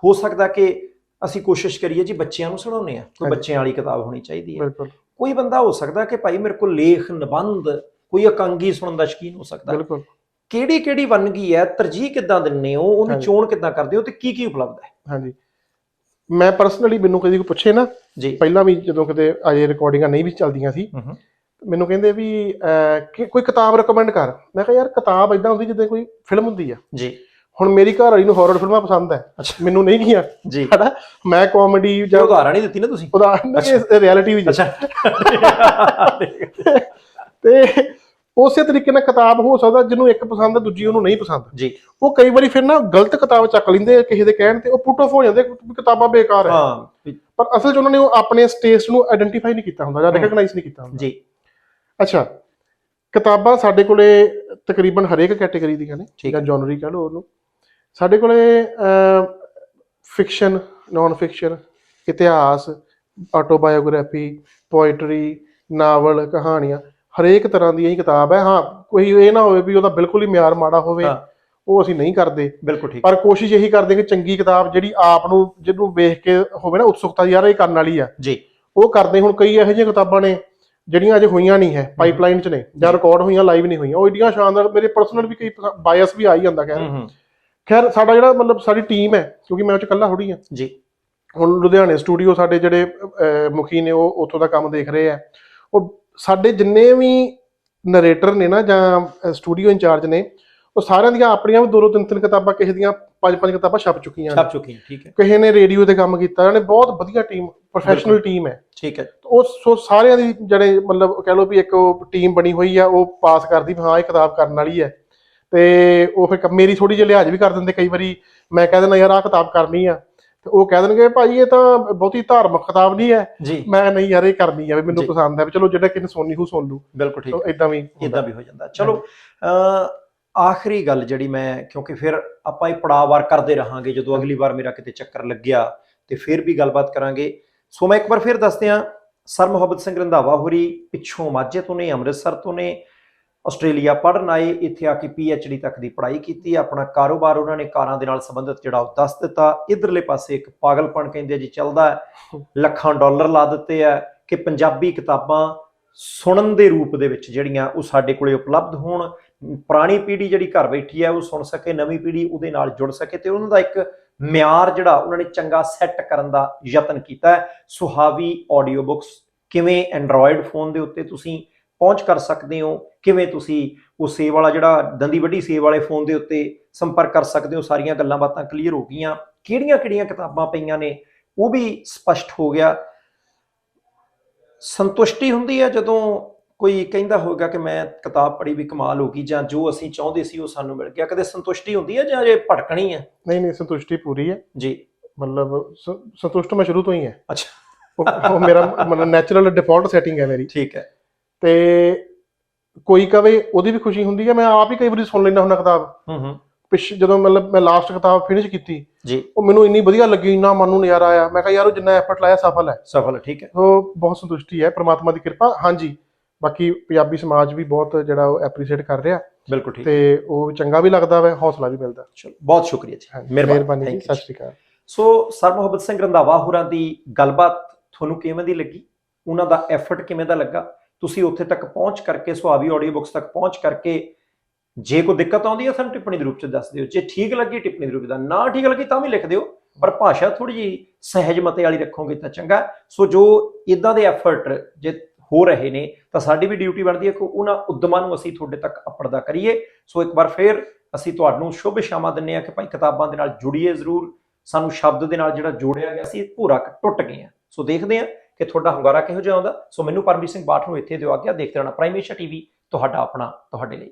ਹੋ ਸਕਦਾ ਕਿ ਅਸੀਂ ਕੋਸ਼ਿਸ਼ ਕਰੀਏ ਜੀ ਬੱਚਿਆਂ ਨੂੰ ਸੁਣਾਉਣੇ ਆ ਕੋਈ। ਬੱਚਿਆਂ ਵਾਲੀ ਕਿਤਾਬ ਹੋਣੀ ਚਾਹੀਦੀ ਹੈ। ਬਿਲਕੁਲ। ਕੋਈ ਬੰਦਾ ਹੋ ਸਕਦਾ ਕਿ ਭਾਈ ਮੇਰੇ ਕੋਲ ਲੇਖ ਨਿਬੰਧ ਕੋਈ ਇਕਾਂਗੀ ਸੁਣਨ ਦਾ ਸ਼ੌਕੀਨ ਹੋ ਸਕਦਾ। ਬਿਲਕੁਲ। ਕਿਹੜੀ ਕਿਹੜੀ ਵੰਨਗੀ ਹੈ ਤਰਜੀਹ ਕਿੱਦਾਂ ਦਿੰਨੇ ਹੋ ਉਹਨੂੰ। ਚੋਣ ਕਿੱਦਾਂ ਕਰਦੇ ਹੋ ਤੇ ਕੀ ਕੀ ਉਪਲਬਧ ਹੈ? ਹਾਂਜੀ। ਮੈਂ ਪਰਸਨਲੀ ਮੈਨੂੰ ਕਦੀ ਕੋਈ ਪੁੱਛੇ ਨਾ ਜੀ। ਪਹਿਲਾਂ ਵੀ ਜਦੋਂ ਕਿਤੇ ਅਜੇ ਰਿਕਾਰਡਿੰਗਾਂ ਨਹੀਂ ਵੀ ਚੱਲਦੀਆਂ ਸੀ ਮੈਨੂੰ ਕਹਿੰਦੇ ਵੀ ਕੋਈ ਕਿਤਾਬ ਰეკਮੈਂਡ ਕਰ। ਮੈਂ ਕਿਹਾ ਯਾਰ ਕਿਤਾਬ ਇਦਾਂ ਹੁੰਦੀ ਜਿੱਦਾਂ ਕੋਈ ਫਿਲਮ ਹੁੰਦੀ ਆ। ਜੀ। ਹੁਣ ਮੇਰੀ ਘਰ ਵਾਲੀ ਨੂੰ ਹਾਰਰ ਫਿਲਮਾਂ ਪਸੰਦ ਹੈ। ਮੈਨੂੰ ਨਹੀਂ ਗੀਆਂ ਜੀ। ਹਨਾ? ਮੈਂ ਕਾਮੇਡੀ ਜੇ ਉਦਾਹਰਣ ਹੀ ਦਿੱਤੀ ਨਾ ਤੁਸੀਂ। ਉਦਾਹਰਨ ਇਹ ਰਿਐਲਿਟੀ ਵੀ ਅੱਛਾ। ਤੇ ਉਸੇ ਤਰੀਕੇ ਨਾਲ ਕਿਤਾਬ ਹੋ ਸਕਦਾ ਜਿਹਨੂੰ ਇੱਕ ਪਸੰਦ ਹੈ ਦੂਜੀ ਉਹਨੂੰ ਨਹੀਂ ਪਸੰਦ। ਜੀ। ਉਹ ਕਈ ਵਾਰੀ ਫਿਰ ਨਾ ਗਲਤ ਕਿਤਾਬ ਚੱਕ ਲੈਂਦੇ ਕਿਸੇ ਦੇ ਕਹਿਣ ਤੇ ਉਹ ਪੁੱਟ ਆਫ ਹੋ ਜਾਂਦੇ ਕਿਤਾਬਾਂ ਬੇਕਾਰ ਹੈ। ਹਾਂ ਪਰ ਅਸਲ 'ਚ ਉਹਨਾਂ ਨੇ ਉਹ ਆਪਣੇ ਟੇਸਟ ਨੂੰ ਆਇਡੈਂਟੀਫਾਈ ਨਹੀਂ ਕੀਤਾ ਹੁੰਦਾ ਜਾਂ। ਰੈਕਗਨਾਈਜ਼ ਨਹੀਂ ਕੀਤਾ ਹੁੰਦਾ। ਜੀ। ਅੱਛਾ। ਕਿਤਾਬਾਂ ਸਾਡੇ ਕੋਲੇ ਤਕਰੀਬਨ ਹਰੇਕ ਕੈਟਾਗਰੀ ਦੀਆਂ ਨੇ ਜਾਂ ਜਨਰੀ ਕਹ ਲਓ ਉਹਨੂੰ। ਸਾਡੇ ਕੋਲੇ ਫਿਕਸ਼ਨ ਨਾਨ ਫਿਕਸ਼ਨ ਇਤਿਹਾਸ ਆਟੋਬਾਇਓਗ੍ਰਾਫੀ ਪੋਇਟਰੀ ਨਾਵਲ ਕਹਾਣੀਆਂ ਹਰੇਕ ਤਰ੍ਹਾਂ ਦੀ ਇਹ ਕਿਤਾਬ ਹੈ। ਹਾਂ ਕੋਈ ਇਹ ਨਾ ਹੋਵੇ ਵੀ ਉਹਦਾ ਬਿਲਕੁਲ ਹੀ ਮਿਆਰ ਮਾੜਾ ਹੋਵੇ। ਉਹ ਅਸੀਂ ਨਹੀਂ ਕਰਦੇ। ਬਿਲਕੁਲ ਠੀਕ। ਪਰ ਕੋਸ਼ਿਸ਼ ਇਹੀ ਕਰਦੇ ਕਿ ਚੰਗੀ ਕਿਤਾਬ ਜਿਹੜੀ ਆਪ ਨੂੰ ਜਿਹਨੂੰ ਵੇਖ ਕੇ ਹੋਵੇ ਨਾ ਉਤਸੁਕਤਾ ਯਾਰ ਇਹ ਕਰਨ ਵਾਲੀ ਆ। ਜੀ। ਉਹ ਕਰਦੇ ਹੁਣ ਕਈ ਇਹੋ ਜਿਹੀਆਂ ਕਿਤਾਬਾਂ ਨੇ ਜਿਹੜੀਆਂ ਅਜੇ ਹੋਈਆਂ ਨਹੀਂ ਹੈ ਪਾਈਪਲਾਈਨ 'ਚ ਨੇ ਜਾਂ ਰਿਕਾਰਡ ਹੋਈਆਂ ਲਾਈਵ ਨਹੀਂ ਹੋਈਆਂ। ਉਹ ਏਡੀਆਂ ਸ਼ਾਨਦਾਰ ਮੇਰੇ ਪਰਸਨਲ ਵੀ ਕਈ ਬਾਇਸ ਵੀ ਆ ਹੀ ਜਾਂਦਾ ਖੈਰ। ਖੈਰ ਸਾਡਾ ਜਿਹੜਾ ਮਤਲਬ ਸਾਡੀ ਟੀਮ ਹੈ ਕਿਉਂਕਿ ਮੈਂ ਉਹ ਚ ਇਕੱਲਾ ਥੋੜੀ ਆ ਜੀ। ਹੁਣ ਲੁਧਿਆਣੇ ਸਟੂਡੀਓ ਸਾਡੇ ਜਿਹੜੇ ਮੁਖੀ ਨੇ ਉਹ ਉੱਥੋਂ ਦਾ ਕੰਮ ਦੇਖ ਰਹੇ ਆ। ਉਹ ਸਾਡੇ ਜਿੰਨੇ ਵੀ ਨਰੇਟਰ ਨੇ ਨਾ ਜਾਂ ਸਟੂਡੀਓ ਇੰਚਾਰਜ ਨੇ ਉਹ ਸਾਰਿਆਂ ਦੀਆਂ ਆਪਣੀਆਂ ਵੀ ਦੋ ਦੋ ਤਿੰਨ ਤਿੰਨ ਕਿਤਾਬਾਂ ਕਿਸੇ ਦੀਆਂ ਪੰਜ ਪੰਜ ਕਿਤਾਬਾਂ ਛਪ ਚੁੱਕੀਆਂ ਨੇ। ਛਪ ਚੁੱਕੀ ਹੈ, ਠੀਕ ਹੈ। ਕਿਸੇ ਨੇ ਰੇਡੀਓ ਤੇ ਕੰਮ ਕੀਤਾ ਉਹਨੇ ਬਹੁਤ ਵਧੀਆ ਟੀਮ ਪ੍ਰੋਫੈਸ਼ਨਲ ਟੀਮ ਹੈ। ਠੀਕ ਹੈ। ਉਹ ਸੋ ਸਾਰਿਆਂ ਦੀ ਜਿਹੜੇ ਮਤਲਬ ਕਹਿ ਲਓ ਵੀ ਇੱਕ ਟੀਮ ਬਣੀ ਹੋਈ ਆ ਉਹ ਪਾਸ ਕਰਦੀ ਹਾਂ ਇਹ ਕਿਤਾਬ ਕਰਨ ਵਾਲੀ ਹੈ। ਤੇ ਉਹ ਫਿਰ ਮੇਰੀ ਥੋੜੀ ਜਿਹੀ ਲਿਹਾਜ਼ ਵੀ ਕਰ ਦਿੰਦੇ ਕਈ ਵਾਰੀ। ਮੈਂ ਕਹਿ ਦਿੰਦਾ ਯਾਰ ਆਹ ਕਿਤਾਬ ਕਰਨੀ ਆ। ਤੇ ਉਹ ਕਹਿ ਦੇਣਗੇ ਭਾਈ ਇਹ ਤਾਂ ਬਹੁਤੀ ਧਾਰਮਿਕ ਕਿਤਾਬ ਨਹੀਂ ਹੈ। ਮੈਂ ਨਹੀਂ ਯਾਰ ਇਹ ਕਰਨੀ ਆ ਵੀ ਮੈਨੂੰ। ਪਸੰਦ ਹੈ। ਵੀ ਚਲੋ ਜਿਹੜਾ ਕਿਨੇ ਸੁਣਨੀ ਹੋ ਸੁਣ ਲੂ ਬਿਲਕੁਲ ਠੀਕ ਇਦਾਂ ਵੀ। ਇਦਾਂ ਵੀ ਹੋ ਜਾਂਦਾ। ਚਲੋ ਆਖਰੀ ਗੱਲ ਜਿਹੜੀ ਮੈਂ ਕਿਉਂਕਿ ਫਿਰ ਆਪਾਂ ਇਹ ਪੜਾਵਾਰ ਕਰਦੇ ਰਹਾਂਗੇ ਜਦੋਂ ਅਗਲੀ ਵਾਰ ਮੇਰਾ ਕਿਤੇ ਚੱਕਰ ਲੱਗਿਆ ਤੇ ਫਿਰ ਵੀ ਗੱਲਬਾਤ ਕਰਾਂਗੇ। ਸੋ ਮੈਂ ਇੱਕ ਵਾਰ ਫਿਰ ਦੱਸਦੇ ਹਾਂ ਸਰ ਮੁਹੱਬਤ ਸਿੰਘ ਰੰਧਾਵਾ ਹੋਰੀ ਪਿੱਛੋਂ ਮਾਝੇ ਤੋਂ ਨੇ ਅੰਮ੍ਰਿਤਸਰ ਤੋਂ ਨੇ ਆਸਟ੍ਰੇਲੀਆ ਪੜ੍ਹਨ ਆਏ, ਇੱਥੇ ਆ ਕੇ ਡੀ ਤੱਕ ਦੀ ਪੜ੍ਹਾਈ ਕੀਤੀ, ਆਪਣਾ ਕਾਰੋਬਾਰ ਉਹਨਾਂ ਨੇ ਕਾਰਾਂ ਦੇ ਨਾਲ ਸੰਬੰਧਿਤ ਜਿਹੜਾ ਉਹ ਦੱਸ ਦਿੱਤਾ। ਇਧਰਲੇ ਪਾਸੇ ਇੱਕ ਪਾਗਲਪਣ ਕਹਿੰਦੇ ਆ ਜੀ, ਚੱਲਦਾ ਲੱਖਾਂ ਡਾਲਰ ਲਾ ਦਿੱਤੇ ਆ ਕਿ ਪੰਜਾਬੀ ਕਿਤਾਬਾਂ ਸੁਣਨ ਦੇ ਰੂਪ ਦੇ ਵਿੱਚ ਜਿਹੜੀਆਂ ਉਹ ਸਾਡੇ ਕੋਲੇ ਉਪਲਬਧ ਹੋਣ। ਪੁਰਾਣੀ ਪੀੜ੍ਹੀ ਜਿਹੜੀ ਘਰ ਬੈਠੀ ਹੈ ਉਹ ਸੁਣ ਸਕੇ, ਨਵੀਂ ਪੀੜ੍ਹੀ ਉਹਦੇ ਨਾਲ ਜੁੜ ਸਕੇ ਤੇ ਉਹਨਾਂ ਦਾ ਇੱਕ ਮਿਆਰ ਜਿਹੜਾ ਉਹਨਾਂ ਨੇ ਚੰਗਾ ਸੈੱਟ ਕਰਨ ਦਾ ਯਤਨ ਕੀਤਾ ਸੁਹਾਵੀ ਆਡੀਓ ਬੁੱਕਸ ਕਿਵੇਂ ਐਂਡਰੋਇਡ ਫੋਨ ਦੇ ਉੱਤੇ ਤੁਸੀਂ ਪਹੁੰਚ ਕਰ ਸਕਦੇ ਹੋ ਕਿਵੇਂ ਤੁਸੀਂ ਉਹ ਸੇਵ ਵਾਲਾ ਜਿਹੜਾ ਦੰਦੀ ਵੱਡੀ ਸੇਵ ਵਾਲੇ ਫੋਨ ਦੇ ਉੱਤੇ ਸੰਪਰਕ ਕਰ ਸਕਦੇ ਹੋ ਸਾਰੀਆਂ ਗੱਲਾਂ ਬਾਤਾਂ ਕਲੀਅਰ ਹੋ ਗਈਆਂ। ਕਿਹੜੀਆਂ ਕਿਹੜੀਆਂ ਕਿਤਾਬਾਂ ਪਈਆਂ ਨੇ ਉਹ ਵੀ ਸਪਸ਼ਟ ਹੋ ਗਿਆ। ਸੰਤੁਸ਼ਟੀ ਹੁੰਦੀ ਹੈ ਜਦੋਂ ਕੋਈ ਕਹਿੰਦਾ ਹੋਵੇਗਾ ਕਿ ਮੈਂ ਕਿਤਾਬ ਪੜ੍ਹੀ ਵੀ ਕਮਾਲ ਹੋ ਗਈ ਜਾਂ ਜੋ ਅਸੀਂ ਚਾਹੁੰਦੇ ਸੀ ਉਹ ਸਾਨੂੰ ਮਿਲ ਗਿਆ ਕਦੇ ਸੰਤੁਸ਼ਟੀ ਹੁੰਦੀ ਹੈ ਜਾਂ ਜੇ ਭਟਕਣੀ ਹੈ? ਨਹੀਂ ਨਹੀਂ ਸੰਤੁਸ਼ਟੀ ਪੂਰੀ ਹੈ। ਜੀ। ਮਤਲਬ ਸੰਤੁਸ਼ਟ ਮੈਂ ਸ਼ੁਰੂ ਤੋਂ ਹੀ ਹੈ। ਅੱਛਾ। ਉਹ ਮੇਰਾ ਮਤਲਬ ਨੈਚੁਰਲ ਡਿਫਾਲਟ ਸੈਟਿੰਗ ਹੈ ਮੇਰੀ। ਠੀਕ ਹੈ। ਤੇ ਕੋਈ ਕਵੇ ਉਹਦੀ ਵੀ ਖੁਸ਼ੀ ਹੁੰਦੀ ਹੈ ਮੈਂ ਆਪ ਹੀ ਕਈ ਵਾਰੀ ਸੁਣ ਲੈਂਦਾ ਹੁੰਦਾ ਕਿਤਾਬ। ਹੂੰ ਹੂੰ। ਪਿਛ ਜਦੋਂ ਮਤਲਬ ਮੈਂ ਲਾਸਟ ਕਿਤਾਬ ਫਿਨਿਸ਼ ਕੀਤੀ ਜੀ। ਉਹ ਮੈਨੂੰ ਇੰਨੀ ਵਧੀਆ ਲੱਗੀ ਇੰਨਾ ਮਨ ਨੂੰ ਨਜ਼ਾਰਾ ਆਇਆ। ਮੈਂ ਕਿਹਾ ਯਾਰ ਉਹ ਜਿੰਨਾ ਐਫਰਟ ਲਾਇਆ ਸਫਲ ਹੈ। ਸਫਲ ਹੈ, ਠੀਕ ਹੈ। ਉਹ ਬਹੁਤ ਸੰਤੁਸ਼ਟੀ ਹੈ ਪ੍ਰਮਾਤਮਾ ਦੀ ਕਿਰਪਾ। ਹਾਂਜੀ ਬਾਕੀ ਪੰਜਾਬੀ ਸਮਾਜ ਵੀ ਬਹੁਤ ਜਿਹੜਾ ਉਹ ਐਪਰੀਸ਼ੀਏਟ ਕਰ ਰਿਹਾ। ਬਿਲਕੁਲ ਠੀਕ। ਤੇ ਉਹ ਚੰਗਾ ਵੀ ਲੱਗਦਾ ਵੈ ਹੌਸਲਾ ਵੀ ਮਿਲਦਾ। ਚਲੋ ਬਹੁਤ ਸ਼ੁਕਰੀਆ ਜੀ। ਮਿਹਰਬਾਨੀ। ਜੀ ਸਤਿ ਸ਼੍ਰੀ ਅਕਾਲ। ਸੋ ਸਰ ਮੁਹੱਬਤ ਸਿੰਘ ਰੰਧਾਵਾ ਹੋਰਾਂ ਦੀ ਗੱਲਬਾਤ ਤੁਹਾਨੂੰ ਕਿਵੇਂ ਦੀ ਲੱਗੀ? ਉਹਨਾਂ ਦਾ ਐਫਰਟ ਕਿਵੇਂ ਦਾ ਲੱਗਾ? ਤੁਸੀਂ ਉੱਥੇ ਤੱਕ ਪਹੁੰਚ ਕਰਕੇ ਸੁਹਾਵੀ ਆਡੀਓ ਬੁੱਕਸ ਤੱਕ ਪਹੁੰਚ ਕਰਕੇ ਜੇ ਕੋਈ ਦਿੱਕਤ ਆਉਂਦੀ ਹੈ ਸਾਨੂੰ ਟਿੱਪਣੀ ਦੇ ਰੂਪ ਚ ਦੱਸ ਦਿਓ। ਜੇ ਠੀਕ ਲੱਗੀ ਟਿੱਪਣੀ ਦੇ ਰੂਪ ਦਾ ਨਾ ਠੀਕ ਲੱਗੀ ਤਾਂ ਵੀ ਲਿਖ ਦਿਓ। ਪਰ ਭਾਸ਼ਾ ਥੋੜੀ ਜਿਹੀ ਸਹਿਜ ਮਤੇ ਵਾਲੀ ਰੱਖੋਗੇ ਤਾਂ ਚੰਗਾ। ਸੋ ਜੋ ਇਦਾਂ ਦੇ ਐਫਰਟ ਜੇ ਹੋ ਰਹੇ ਨੇ, ਤਾਂ ਸਾਡੀ ਵੀ ਡਿਊਟੀ ਬਣਦੀ ਹੈ ਕਿ ਉਹਨਾਂ ਉਦਮਾਂ ਨੂੰ ਅਸੀਂ ਤੁਹਾਡੇ ਤੱਕ ਅਪੜਦਾ ਕਰੀਏ। ਸੋ ਇੱਕ ਵਾਰ ਫੇਰ ਅਸੀਂ ਤੁਹਾਨੂੰ ਸ਼ੁਭ ਸ਼ਾਮਾਂ ਦਿੰਨੇ ਆ ਕਿ ਭਾਈ ਕਿਤਾਬਾਂ ਦੇ ਨਾਲ ਜੁੜੀਏ ਜ਼ਰੂਰ। ਸਾਨੂੰ ਸ਼ਬਦ ਦੇ ਨਾਲ ਜਿਹੜਾ ਜੋੜਿਆ ਗਿਆ ਸੀ ਭੂਰਾ ਟੁੱਟ ਗਏ ਆ ਸੋ ਦੇਖਦੇ ਆ ਕਿ ਤੁਹਾਡਾ ਹੁੰਗਾਰਾ ਕਿਹੋ ਜਿਹਾ ਆਉਂਦਾ? ਸੋ ਮੈਨੂੰ ਪਰਮਜੀਤ ਸਿੰਘ ਬਾਠ ਨੂੰ ਇੱਥੇ ਦਿਓ ਆਗਿਆ, ਦੇਖਦੇ ਰਹਿਣਾ। ਪ੍ਰਾਈਮ ਏਸ਼ੀਆ ਟੀਵੀ ਤੁਹਾਡਾ ਆਪਣਾ, ਤੁਹਾਡੇ ਲਈ।